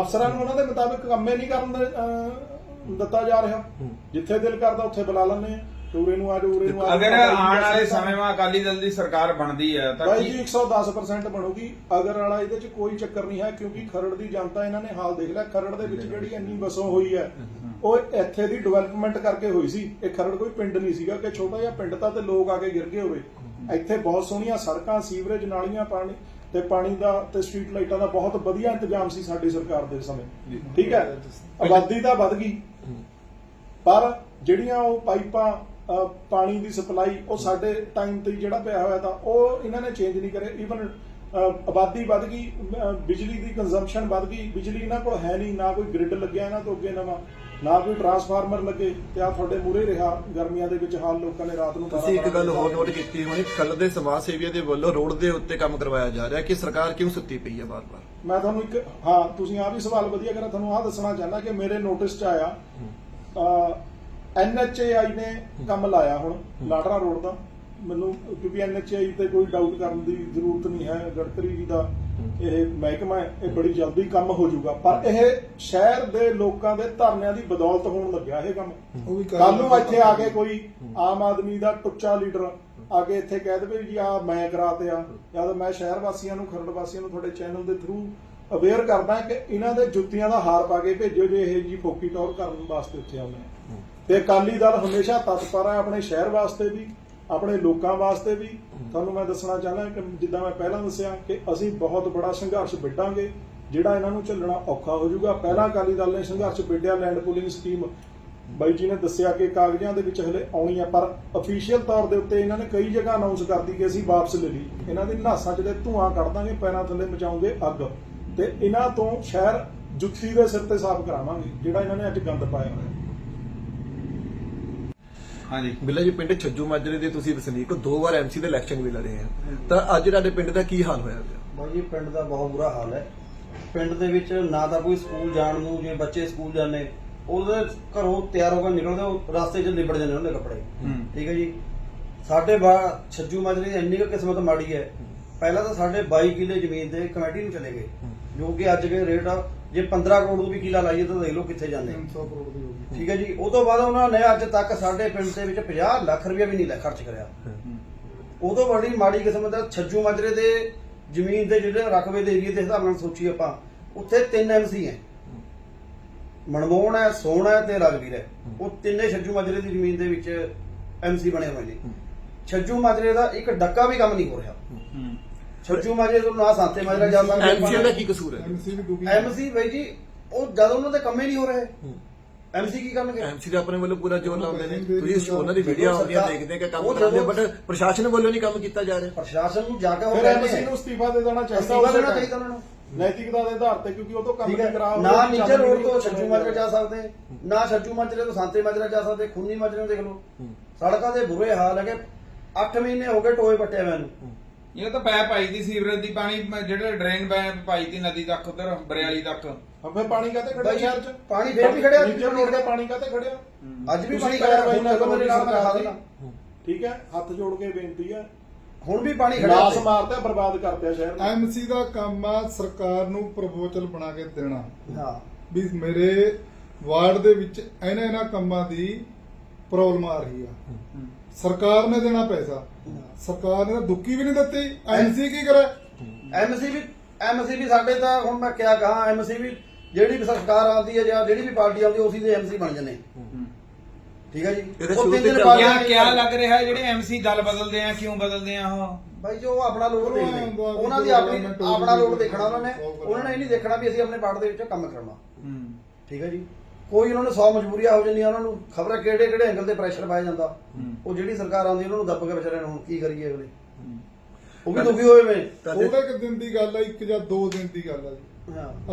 ਅਫਸਰਾਂ ਨੂੰ ਉਹਨਾਂ ਦੇ ਮੁਤਾਬਿਕ ਕੰਮੇ ਨਹੀਂ ਕਰਨ ਦਿੱਤਾ ਜਾ ਰਿਹਾ। ਜਿੱਥੇ ਦਿਲ ਕਰਦਾ ਉੱਥੇ ਬੁਲਾ ਲੈਂਦੇ ਆ ਟੂਰੇ ਨੂੰ ਆ ਜਾਓ ਉਰੇ ਨੂੰ। ਅਗਰ ਆਉਣ ਵਾਲੇ ਸਮੇਂ ਵਿੱਚ ਅਕਾਲੀ ਦਲ ਦੀ ਸਰਕਾਰ ਬਣਦੀ ਹੈ ਤਾਂ ਬਾਈ ਕੀ ਜੀ 110% ਬਣੂਗੀ। ਅਗਰ ਵਾਲਾ ਇਹਦੇ ਚ ਕੋਈ ਚੱਕਰ ਨਹੀਂ ਹੈ ਕਿਉਂਕਿ ਖਰੜ ਦੀ ਜਨਤਾ ਇਹਨਾਂ ਨੇ ਹਾਲ ਦੇਖ ਲਿਆ। ਖਰੜ ਦੇ ਵਿੱਚ ਜਿਹੜੀ ਇੰਨੀ ਵਸੋਂ ਹੋਈ ਹੈ ਉਹ ਇੱਥੇ ਦੀ ਡਿਵੈਲਪਮੈਂਟ ਕਰਕੇ ਹੋਈ ਸੀ। ਇਹ ਖਰੜ ਕੋਈ ਪਿੰਡ ਨਹੀਂ ਸੀਗਾ ਕਿ ਛੋਟਾ ਜਿਹਾ ਪਿੰਡ ਤਾਂ ਤੇ ਲੋਕ ਆ ਕੇ ਗਿਰ ਗਏ ਹੋਵੇ। ਇੱਥੇ ਬਹੁਤ ਸੋਹਣੀਆਂ ਸੜਕਾਂ ਸੀਵਰੇਜ ਨਾਲੀਆਂ ਪਾਣੀ ਤੇ ਪਾਣੀ ਦਾ ਤੇ ਸਟਰੀਟ ਲਾਈਟਾਂ ਦਾ ਬਹੁਤ ਵਧੀਆ ਇੰਤਜ਼ਾਮ ਸੀ ਸਾਡੀ ਸਰਕਾਰ ਦੇ ਸਮੇਂ। ਠੀਕ ਹੈ? ਆਬਾਦੀ ਤਾਂ ਵੱਧ ਗਈ। ਪਰ ਜਿਹੜੀਆਂ ਉਹ ਪਾਈਪਾਂ ਪਾਣੀ ਦੀ ਸਪਲਾਈ ਉਹ ਸਾਡੇ ਟਾਈਮ ਤੇ ਜਿਹੜਾ ਪਿਆ ਹੋਇਆ ਤਾਂ ਉਹ ਇਹਨਾਂ ਨੇ ਚੇਂਜ ਨਹੀਂ ਕਰੇ ਇਵਨ ਆਬਾਦੀ ਵੱਧ ਗਈ ਬਿਜਲੀ ਦੀ ਕੰਜ਼ੰਪਸ਼ਨ ਵੱਧ ਗਈ। ਬਿਜਲੀ ਇਹਨਾਂ ਕੋਲ ਹੈ ਨਹੀਂ ਨਾ ਕੋਈ ਗ੍ਰਿਡ ਲੱਗਿਆ ਇਹਨਾਂ ਤੋਂ ਅੱਗੇ ਨਵਾਂ ਨਾ ਕੋਈ ਟਰਾਂਸਫਾਰਮਰ ਲੱਗੇ ਤੇ ਆ ਤੁਹਾਡੇ ਮੂਰੇ ਰਿਹਾ ਗਰਮੀਆਂ ਦੇ ਵਿੱਚ ਹਾਲ ਲੋਕਾਂ ਨੇ ਰਾਤ ਨੂੰ ਤੁਸੀਂ ਇੱਕ 12 ਗੱਲ ਹੋਰ ਨੋਟ ਕੀਤੀ ਹੋਣੀ ਖਲੜ ਦੇ ਸਮਾਜ ਸੇਵੀਆਂ ਦੇ ਵੱਲੋਂ ਰੋਡ ਦੇ ਉੱਤੇ ਕੰਮ ਕਰਵਾਇਆ ਜਾ ਰਿਹਾ ਕਿ ਸਰਕਾਰ ਕਿਉਂ ਸੁੱਤੀ ਪਈ ਹੈ ਬਾਰ-ਬਾਰ ਮੈਂ ਤੁਹਾਨੂੰ ਇੱਕ ਹਾਂ ਤੁਸੀਂ ਆ ਵੀ ਸਵਾਲ ਵਧੀਆ ਕਰਿਆ ਤੁਹਾਨੂੰ ਆ ਦੱਸਣਾ ਚਾਹੁੰਦਾ ਕਿ ਮੇਰੇ ਨੋਟਿਸ 'ਚ ਆਇਆ ਐਨਐਚਏਆਈ ਨੇ ਕੰਮ ਲਾਇਆ ਹੁਣ ਲਾਟਰਾ ਰੋਡ ਦਾ। ਮੈਨੂੰ ਕਿਉਂਕਿ ਐਨਐਚਏਆਈ ਤੇ ਕੋਈ ਡਾਊਟ ਕਰਨ ਦੀ ਜ਼ਰੂਰਤ ਨਹੀਂ ਹੈ ਗੜਕਰੀ ਜੀ ਦਾ ਇਹ ਮਹਿਕਮਾ ਹੈ ਇਹ ਬੜੀ ਜਲਦੀ ਕੰਮ ਹੋ ਜਾਊਗਾ। ਪਰ ਇਹ ਸ਼ਹਿਰ ਦੇ ਲੋਕਾਂ ਦੇ ਧਰਨਿਆਂ ਦੀ ਬਦੌਲਤ ਹੋਣ ਲੱਗਿਆ ਇਹ ਕੰਮ। ਉਹ ਵੀ ਕੱਲ ਨੂੰ ਇੱਥੇ ਆ ਕੇ ਕੋਈ ਆਮ ਆਦਮੀ ਦਾ ਟੁੱਚਾ ਲੀਡਰ ਆ ਕੇ ਇੱਥੇ ਕਹਿ ਦੇਵੇ ਜੀ ਆ ਮੈਂ ਕਰਾਤੇ ਆ ਜਾਂ ਤਾਂ ਮੈਂ ਸ਼ਹਿਰ ਵਾਸੀਆਂ ਨੂੰ ਖਰੜ ਵਾਸੀਆਂ ਨੂੰ ਤੁਹਾਡੇ ਚੈਨਲ ਦੇ ਥਰੂ ਅਵੇਅਰ ਕਰਦਾ ਕਿ ਇਹਨਾਂ ਦੇ ਜੁੱਤੀਆਂ ਦਾ ਹਾਰ ਪਾ ਕੇ ਭੇਜੋ ਜੇ ਇਹ ਜੀ ਫੋਕੀ ਟੌਰ ਕਰਨ ਵਾਸਤੇ ਇੱਥੇ ਆਉਂਦੇ ਆ। ਤੇ ਅਕਾਲੀ ਦਲ ਹਮੇਸ਼ਾ ਤਤਪਰ ਹੈ ਆਪਣੇ ਸ਼ਹਿਰ ਵਾਸਤੇ ਵੀ, ਆਪਣੇ ਲੋਕਾਂ ਵਾਸਤੇ ਵੀ। ਤੁਹਾਨੂੰ ਮੈਂ ਦੱਸਣਾ ਚਾਹੁੰਦਾ ਕਿ ਜਿੱਦਾਂ ਮੈਂ ਪਹਿਲਾਂ ਦੱਸਿਆ ਕਿ ਅਸੀਂ ਬਹੁਤ ਬੜਾ ਸੰਘਰਸ਼ ਵਿੱਢਾਂਗੇ, ਜਿਹੜਾ ਇਹਨਾਂ ਨੂੰ ਝੱਲਣਾ ਔਖਾ ਹੋ ਜਾਊਗਾ। ਪਹਿਲਾਂ ਅਕਾਲੀ ਦਲ ਨੇ ਸੰਘਰਸ਼ ਵਿੱਢਿਆ ਲੈਂਡ ਪੂਲਿੰਗ ਸਕੀਮ ਬਾਈ ਜੀ ਨੇ ਦੱਸਿਆ ਕਿ ਕਾਗਜ਼ਾਂ ਦੇ ਵਿੱਚ ਹਲੇ ਆਉਣੀ ਆ, ਪਰ ਅਫੀਸ਼ੀਅਲ ਤੌਰ ਦੇ ਉੱਤੇ ਇਹਨਾਂ ਨੇ ਕਈ ਜਗ੍ਹਾ ਅਨਾਉਂਸ ਕਰਤੀ ਕਿ ਅਸੀਂ ਵਾਪਸ ਲੈ ਲਈ। ਇਹਨਾਂ ਦੀ ਨਾਸਾਂ ਜਿਹੜੇ ਧੂਆਂ ਕੱਢ ਦਾਂਗੇ, ਪੈਰਾਂ ਥੱਲੇ ਮਚਾਉਂਗੇ ਅੱਗ। ਤੇ ਇਹਨਾਂ ਤੋਂ ਸ਼ਹਿਰ ਜੁੱਤੀ ਦੇ ਸਿਰ ਤੇ ਸਾਫ਼ ਕਰਾਵਾਂਗੇ, ਜਿਹੜਾ ਇਹਨਾਂ ਨੇ ਅੱਜ ਗੰਦ ਪਾਇਆ ਹੋਇਆ। ਹਾਂਜੀ। ਬਿੱਲਾ ਜੀ ਪਿੰਡ ਛੱਜੂ ਮਾਜਰੇ ਦੇ ਤੁਸੀਂ ਵਸਨੀਕ ਹੋ ਦੋ ਵਾਰ ਐਮਸੀ ਦੇ ਇਲੈਕਸ਼ਨ ਵੀ ਲੜੇ ਆ। ਤਾਂ ਅੱਜ ਤੁਹਾਡੇ ਪਿੰਡ ਦਾ ਕੀ ਹਾਲ ਹੋਇਆ ਪਿਆ? ਬਾਈ ਜੀ ਪਿੰਡ ਦਾ ਬਹੁਤ ਬੁਰਾ ਹਾਲ ਹੈ। ਪਿੰਡ ਦੇ ਵਿੱਚ ਨਾ ਤਾਂ ਕੋਈ ਸਕੂਲ ਜਾਣ ਨੂੰ ਜੇ ਬੱਚੇ ਸਕੂਲ ਜਾਂਦੇ ਉਹਦੇ ਘਰੋਂ ਤਿਆਰ ਹੋ ਕੇ ਨਿਕਲਦੇ ਉਹ ਰਸਤੇ 'ਚ ਲਿਬੜ ਜਾਂਦੇ ਉਹਦੇ ਕੱਪੜੇ। ਹੂੰ। ਠੀਕ ਹੈ ਜੀ। ਸਾਡੇ ਬਾ ਛੱਜੂ ਮਾਜਰੇ ਦੀ ਇੰਨੀ ਕੁ ਕਿਸਮਤ ਮਾੜੀ ਹੈ। ਪਹਿਲਾਂ ਤਾਂ ਸਾਡੇ 22 ਕਿੱਲੇ ਜ਼ਮੀਨ ਦੇ ਕਮੇਟੀ ਨੂੰ ਚਲੇ ਗਏ ਜੋ ਕਿ ਅੱਜ ਦੇ ਰੇਟ ਆ ਜੇ 15 ਕਰੋੜ ਨੂੰ ਵੀ ਕਿੱਲਾ ਲਾਈਏ ਤਾਂ ਦੇਖ ਲਓ ਕਿੱਥੇ ਜਾਂਦੇ 300 ਕਰੋੜ ਦੀ ਠੀਕ ਹੈ ਜੀ ਉਹ ਤੋਂ ਬਾਅਦ ਉਹਨਾਂ ਨੇ ਅੱਜ ਤੱਕ ਸਾਡੇ ਪਿੰਡ ਦੇ ਵਿੱਚ 50 ਲੱਖ ਰੁਪਏ ਵੀ ਨਹੀਂ ਲੈ ਖਰਚ ਕਰਿਆ। ਉਦੋਂ ਬੜੀ ਮਾੜੀ ਕਿਸਮਤ ਹੈ ਛੱਜੂ ਮਾਜਰੇ ਦੇ ਜ਼ਮੀਨ ਦੇ ਜਿਹੜੇ ਰਕਬੇ ਦੇ ਏਰੀਏ ਦੇ ਹਿਸਾਬ ਨਾਲ ਸੋਚੀ ਆਪਾਂ ਉੱਥੇ ਤਿੰਨ ਐਮਸੀ ਹੈ। ਮਨਮੋਹਨ ਹੈ ਸੋਹਣ ਹੈ ਤੇ ਰਗਵੀਰ ਹੈ। ਉਹ ਤਿੰਨੇ ਛੱਜੂ ਮਾਜਰੇ ਦੀ ਜ਼ਮੀਨ ਦੇ ਵਿੱਚ ਐਮਸੀ ਬਣੇ ਹੋਏ ਨੇ। ਛੱਜੂ ਮਾਜਰੇ ਦਾ ਇੱਕ ਡੱਕਾ ਵੀ ਕੰਮ ਨਹੀਂ ਹੋ ਰਿਹਾ। ਛੱਜੂ ਮਾਜਰੇ ਤੋਂ ਨਾ ਸਾਤੇ ਮਾਜਰਾ ਜਾ ਐਮਸੀ ਦਾ ਕੀ ਕਸੂਰ ਹੈ? ਐਮਸੀ ਵੀ ਬਾਈ ਜੀ ਉਹ ਜਦ ਉਹਨਾਂ ਦੇ ਕੰਮ ਹੀ ਨਹੀਂ ਹੋ ਰਹੇ ਐਮਸੀ ਕੀ ਕਰਨਗੇ? ਐਮਸੀ ਦਾ ਆਪਣੇ ਵੱਲੋਂ ਪੂਰਾ ਜ਼ੋਰ ਲਾਉਂਦੇ ਨੇ। ਤੁਸੀਂ ਉਹਨਾਂ ਦੀ ਵੀਡੀਓ ਆਉਂਦੀਆਂ ਦੇਖਦੇ ਕਿ ਕੰਮ ਉਹ ਜਦੋਂ- ਬਟ ਪ੍ਰਸ਼ਾਸਨ ਵੱਲੋਂ ਨਹੀਂ ਕੰਮ ਕੀਤਾ ਜਾ ਰਿਹਾ। ਪ੍ਰਸ਼ਾਸਨ ਨੂੰ ਜਾ ਕੇ ਉਹ ਫਿਰ ਐਮਸੀ ਨੂੰ ਅਸਤੀਫਾ ਦੇ ਦੇਣਾ ਚਾਹੀਦਾ ਅਸਤੀਫਾ ਉਸੇ ਦੇਣਾ। ਚਾਹੀਦਾ ਉਹਨਾਂ ਨੂੰ। ਨੈਤਿਕਤਾ ਦੇ ਆਧਾਰ ਤੇ ਕਿਉਂਕਿ ਉਹ ਤੋਂ ਕੰਮ ਨਹੀਂ ਕਰਾ ਨਾ ਨੀਚੇ ਰੋਡ ਤੋਂ ਛੱਜੂ ਮਾਜਰਾ ਜਾ ਸਕਦੇ। ਨਾ ਛੱਜੂ ਮਾਜਰੇ ਤੋਂ ਸੰਤੇ ਮਾਜਰਾ ਜਾ ਸਕਦੇ ਖੁੰਨੀ ਮਾਜਰੇ ਨੂੰ ਦੇਖ ਲਓ। ਸੜਕਾਂ ਦੇ ਬੁਰੇ ਹਾਲ ਹੈਗੇ। 8 ਮਹੀਨੇ ਹੋ ਗਏ ਟੋਏ ਪੱਟੇ ਮੈਨੂੰ ਇਹ ਤਾਂ ਪੈ ਪਾਈ ਦੀ ਸੀਵਰੇਜ ਦੀ ਪਾਣੀ ਜਿਹੜੇ ਡਰੇਨ ਪੈ ਪਾਈ ਦੀ ਨਦੀ ਤੱਕ ਉਧਰ ਬਰਿਆਲੀ ਤੱਕ। ਫਿਰ ਪਾਣੀ ਕਾਤੇ ਖੜਿਆ ਬਾਈ, ਸ਼ਹਿਰ ਚ ਪਾਣੀ ਫਿਰ ਵੀ ਖੜਿਆ। ਨੀਚੇ ਰੋਡ ਤੇ ਪਾਣੀ ਕਾਤੇ ਖੜਿਆ? ਅੱਜ ਵੀ ਪਾਣੀ ਖੜਿਆ ਨਾ ਕਰੋ ਮੇਰੇ ਨਾਲ ਦੀ। ਦੇਣਾ ਠੀਕ ਹੈ? ਹੱਥ ਜੋੜ ਕੇ ਬੇਨਤੀ ਹੈ। ਹੁਣ ਵੀ ਪਾਣੀ ਖੜਿਆ ਲਾਸ। ਮਾਰਤੇ ਬਰਬਾਦ ਕਰਤੇ ਸ਼ਹਿਰ ਨੂੰ। ਐਮਸੀ ਦਾ ਕੰਮ ਆ ਸਰਕਾਰ ਨੂੰ ਪ੍ਰਪੋਜ਼ਲ ਬਣਾ ਕੇ ਦੇਣਾ। ਹਾਂ। ਵੀ ਮੇਰੇ ਵਾਰਡ ਦੇ ਵਿੱਚ ਇਹਨਾਂ ਇਹਨਾਂ ਕੰਮਾਂ ਦੀ ਪ੍ਰੋਬਲਮ ਆ ਰਹੀ ਆ। ਸਰਕਾਰ ਨੇ ਦੇਣਾ ਪੈਸਾ। ਸਰਕਾਰ ਨੇ ਤਾਂ ਦੁੱਕੀ ਵੀ ਨਹੀਂ ਦਿੱਤੀ। ਐਮਸੀ ਕੀ ਕਰੇ? ਐਮਸੀ ਵੀ ਐਮਸੀ ਵੀ ਸਾਡੇ ਤਾਂ ਹੁਣ ਮੈਂ ਕਿਹਾ ਕਹਾਂ ਐਮਸੀ ਵੀ ਜਿਹੜੀ ਵੀ ਸਰਕਾਰ ਆਉਂਦੀ ਹੈ ਜਾਂ ਜਿਹੜੀ ਵੀ ਪਾਰਟੀ ਆਉਂਦੀ ਹੈ ਉਸੇ ਦੇ ਐਮਸੀ ਬਣ ਜਾਂਦੇ ਠੀਕ ਹੈ ਜੀ? ਉਹ ਤਿੰਨ ਦਿਨ ਪਾਰਟੀਆਂ ਕਿਆ ਕਿਆ। ਲੱਗ ਰਿਹਾ ਹੈ? ਜਿਹੜੇ ਐਮਸੀ ਦਲ ਬਦਲਦੇ ਆ ਕਿਉਂ ਬਦਲਦੇ ਆ ਉਹ? ਭਾਈ ਜੋ ਉਹ ਆਪਣਾ ਉਹਨਾਂ ਦੇਖਦੇ ਉਹਨਾਂ ਦੀ ਆਪਣੀ ਆਪਣਾ ਜੋ ਦੇਖਣਾ ਉਹਨਾਂ ਨੇ। ਉਹਨਾਂ ਨੇ ਇਹ ਨਹੀਂ ਦੇਖਣਾ ਵੀ ਅਸੀਂ ਆਪਣੇ ਪਾਰਟ ਦੇ ਵਿੱਚ ਕੰਮ ਕਰਨਾ। ਹੂੰ। ਠੀਕ ਹੈ ਜੀ? ਕੋਈ ਉਹਨਾਂ ਨੂੰ 100 ਮਜਬੂਰੀਆਂ ਹੋ ਜਾਂਦੀਆਂ ਉਹਨਾਂ ਨੂੰ ਖਬਰ ਕਿਹੜੇ ਕਿਹੜੇ ਐਂਗਲ ਤੇ ਪ੍ਰੈਸ਼ਰ ਪਾਇਆ ਜਾਂਦਾ। ਹੂੰ। ਉਹ ਜਿਹੜੀ ਸਰਕਾਰ ਆਉਂਦੀ ਉਹਨਾਂ ਨੂੰ ਦੱਬ ਕੇ ਵਿਚਾਰਿਆਂ ਨੂੰ ਕੀ ਕਰੀਏ ਅਗਲੇ? ਉਹ ਵੀ ਦੁਖੀ ਹੋਏ ਵੇ। ਉਹਦੇ ਕਿ ਦਿਨ ਦੀ ਗੱਲ ਆ ਇੱਕ ਜਾਂ ਦੋ ਦਿਨ ਦੀ ਗੱਲ ਆ ਜੀ। ਹਾਂ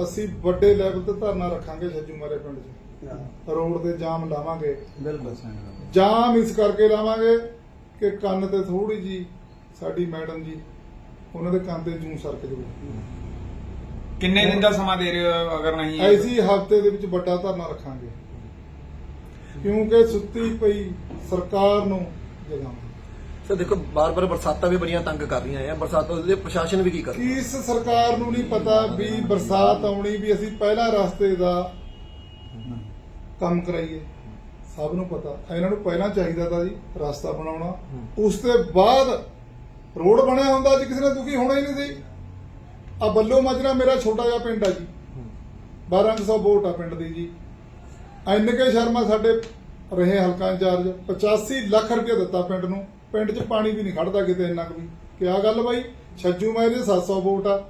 ਅਸੀਂ ਵੱਡੇ ਲੈਵਲ ਤੇ ਧਰਨਾ ਰੱਖਾਂਗੇ ਛੱਜੂ ਮਾਰੇ ਪਿੰਡ 'ਚ। ਰੋਡ ਤੇ ਜਾਮ ਲਾਵਾਂਗੇ। ਬਿਲਕੁਲ ਜਾਮ ਇਸ ਕਰਕੇ ਲਾਵਾਂਗੇ ਕਿ ਕੰਨ ਤੇ ਥੋੜੀ ਜੀ ਸਾਡੀ ਮੈਡਮ ਜੀ ਉਹਨਾਂ ਦੇ ਕੰਨ ਤੇ ਜੂੰ ਸਰਕ ਜੂ ਕਿੰਨੇ ਦਿਨ ਦਾ ਸਮਾਂ ਦੇ ਰਹੇ ਹੋ ਅਗਰ ਨਹੀਂ? ਐਸੀ ਹਫ਼ਤੇ ਦੇ ਵਿੱਚ ਵੱਡਾ ਧਰਨਾ ਰੱਖਾਂਗੇ। ਕਿਉਂਕਿ ਸੁੱਤੀ ਪਈ ਸਰਕਾਰ ਨੂੰ ਜਗਾਵਾਂਗੇ। ਸਰ ਦੇਖੋ ਬਾਰ-ਬਾਰ ਬਰਸਾਤਾਂ ਵੀ ਬੜੀਆਂ ਤੰਗ ਕਰ ਰਹੀਆਂ ਆ। ਬਰਸਾਤਾਂ ਦੇ ਪ੍ਰਸ਼ਾਸਨ ਵੀ ਕੀ ਕਰ ਰਿਹਾ? ਇਸ ਸਰਕਾਰ ਨੂੰ ਨਹੀਂ ਪਤਾ ਵੀ ਬਰਸਾਤ ਆਉਣੀ ਵੀ ਅਸੀਂ ਪਹਿਲਾ ਰਸਤੇ ਦਾ ਕੰਮ ਕਰਾਈਏ। ਸਭ ਨੂੰ ਪਤਾ। ਇਹਨਾਂ ਨੂੰ ਪਹਿਲਾਂ ਚਾਹੀਦਾ ਤਾਂ ਜੀ ਰਸਤਾ ਬਣਾਉਣਾ। ਉਸ ਤੋਂ ਬਾਅਦ ਰੋਡ ਬਣਿਆ ਹੁੰਦਾ ਅੱਜ ਕਿਸੇ ਨੇ ਦੁਖੀ ਹੋਣਾ ਹੀ ਨਹੀਂ ਸੀ। ਆ ਬੱਲੋ ਮਜਰਾ ਮੇਰਾ ਛੋਟਾ ਜਿਹਾ ਪਿੰਡ ਆ ਜੀ। 1200 ਵੋਟ ਆ ਪਿੰਡ ਦੀ ਜੀ। ਐਨ ਕੇ ਸ਼ਰਮਾ ਸਾਡੇ ਰਹੇ ਹਲਕਾ ਇੰਚਾਰਜ 85 ਲੱਖ ਰੁਪਏ ਦਿੱਤਾ ਪਿੰਡ ਨੂੰ। ਪਿੰਡ 'ਚ ਪਾਣੀ ਵੀ ਨਹੀਂ ਖੜਦਾ ਕਿਤੇ ਇੰਨਾ ਕੁ ਵੀ। ਕਿਆ ਗੱਲ ਬਾਈ ਛੱਜੂ ਮਾਰੇ 700 ਵੋਟ ਆ।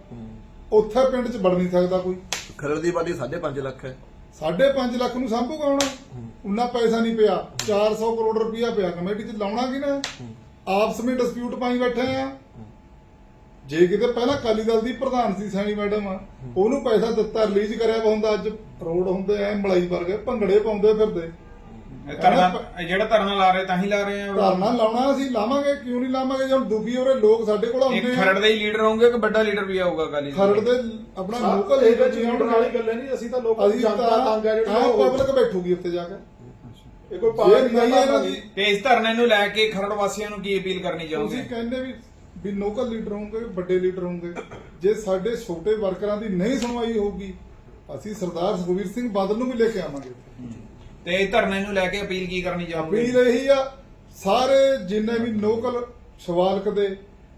ਉੱਥੇ ਪਿੰਡ 'ਚ ਵੜ ਨਹੀਂ ਸਕਦਾ ਕੋਈ। ਖਰੜ ਦੀ ਆਬਾਦੀ 5.5 ਲੱਖ ਹੈ। ਸਾਢੇ ਪੰਜ ਲੱਖ ਨੂੰ ਸਾਂਭੂਗਾ ਹੁਣ ਉਨਾ ਪੈਸਾ ਨਹੀਂ ਪਿਆ। 400 ਕਰੋੜ ਰੁਪਇਆ ਪਿਆ। ਕਮੇਟੀ 'ਚ ਲਾਉਣਾ ਕਿ ਨਾ? ਆਪਸ ਵਿੱਚ ਡਿਸਪਿਊਟ ਪਾਈ ਬੈਠੇ ਆ। ਜੇ ਕਿਤੇ ਪਹਿਲਾਂ ਕਾਲੀ ਦਲ ਦੀ ਪ੍ਰਧਾਨ ਸੀ ਸੈਣੀ ਮੈਡਮ ਉਹਨੂੰ ਪੈਸਾ ਦਿੱਤਾ ਰਿਲੀਜ਼ ਕਰਿਆ ਹੁੰਦਾ ਅੱਜ। ਰੋਡ ਹੁੰਦੇ ਐ ਮਲਾਈ ਵਰਗੇ ਭੰਗੜੇ ਪਾਉਂਦੇ ਫਿਰਦੇ। ਧਰਨਾ ਜਿਹੜਾ ਧਰਨਾ ਲਾ ਰਹੇ ਤਾਂ ਹੀ ਲਾ ਰਹੇ ਆ ਧਰਨਾ ਲਾਉਣਾ ਅਸੀਂ ਲਾਵਾਂਗੇ ਕਿਉਂ ਨਹੀਂ ਲਾਵਾਂਗੇ? ਜੇ ਹੁਣ ਦੁਖੀ ਹੋ ਰਹੇ ਲੋਕ ਸਾਡੇ ਕੋਲ ਇੱਕ ਆਉਂਦੇ ਆ। ਖਰੜ ਦੇ ਹੀ ਲੀਡਰ ਹੋਣਗੇ ਕਿ ਵੱਡਾ ਲੀਡਰ ਵੀ ਆਊਗਾ ਕਾਲੀ ਖਰੜ ਦੇ? ਆਪਣਾ ਲੋਕਲ ਇਹਦੇ ਏਰੀਆ ਚ ਜੀਵਨ ਜੀਵਨ ਵਾਲੀ ਗੱਲ ਹੈ ਨਹੀਂ ਅਸੀਂ ਤਾਂ ਲੋਕਾਂ ਦੀ ਅਸੀਂ ਜਨਤਾ ਤੰਗ ਹੈ ਜਿਹੜੀ ਤਾਂ ਉਹ ਪਬਲਿਕ ਬੈਠੂਗੀ ਉੱਥੇ ਜਾ ਕੇ। ਇਹ ਕੋਈ ਜੇ ਪਾਰਟੀ ਨਹੀਂ ਦਾ ਇਹਨਾਂ ਧਰਨਾ ਦੀ ਤੇ ਇਸ ਧਰਨੇ ਨੂੰ ਲੈ ਕੇ ਖਰੜ ਵਾਸੀਆਂ ਨੂੰ ਕੀ ਅਪੀਲ ਕਰਨੀ ਤੁਸੀਂ ਚਾਹੋਗੇ ਕਹਿੰਦੇ ਵੀ ਵੀ ਲੋਕਲ ਲੀਡਰ ਹੋਣਗੇ ਵੱਡੇ ਲੀਡਰ ਹੋਣਗੇ। ਜੇ ਸਾਡੇ ਛੋਟੇ ਵਰਕਰਾਂ ਦੀ ਨਹੀਂ ਸੁਣਵਾਈ ਹੋਊਗੀ ਅਸੀਂ ਸਰਦਾਰ ਸੁਖਵੀਰ ਸਿੰਘ ਬਾਦਲ ਨੂੰ ਵੀ ਲੈ ਕੇ ਆਵਾਂਗੇ। ਤੇ ਧਰਨੇ ਨੂੰ ਲੈ ਕੇ ਅਪੀਲ ਕੀ ਕਰਨੀ ਚਾਹੋਗੇ? ਅਪੀਲ ਇਹੀ ਆ ਸਾਰੇ ਜਿੰਨੇ ਵੀ ਲੋਕਲ ਸ਼ਵਾਲਕ ਦੇ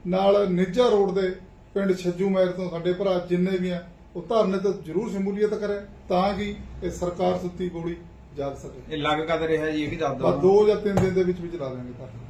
ਨਾਲ ਨਿੱਜਾ ਰੋਡ ਦੇ ਪਿੰਡ ਛੱਜੂ ਮਹਿਰ ਤੋਂ ਸਾਡੇ ਭਰਾ ਜਿੰਨੇ ਵੀ ਆ ਉਹ ਧਰਨੇ ਤੇ ਜ਼ਰੂਰ ਸ਼ਮੂਲੀਅਤ ਕਰੇ ਤਾਂ ਕਿ ਇਹ ਸਰਕਾਰ ਸੁੱਤੀ ਗੋਲੀ ਜਾਗ ਸਕੇ। ਇਹ ਲੱਗ ਕਦ ਰਿਹਾ ਜੀ? ਇਹ ਵੀ ਦੱਸ ਬਸ ਦਿਓ ਦੋ ਜਾਂ ਤਿੰਨ ਦਿਨ ਦੇ ਵਿੱਚ ਵਿੱਚ ਲਾ ਦੇਣਗੇ ਧਰਨਾ।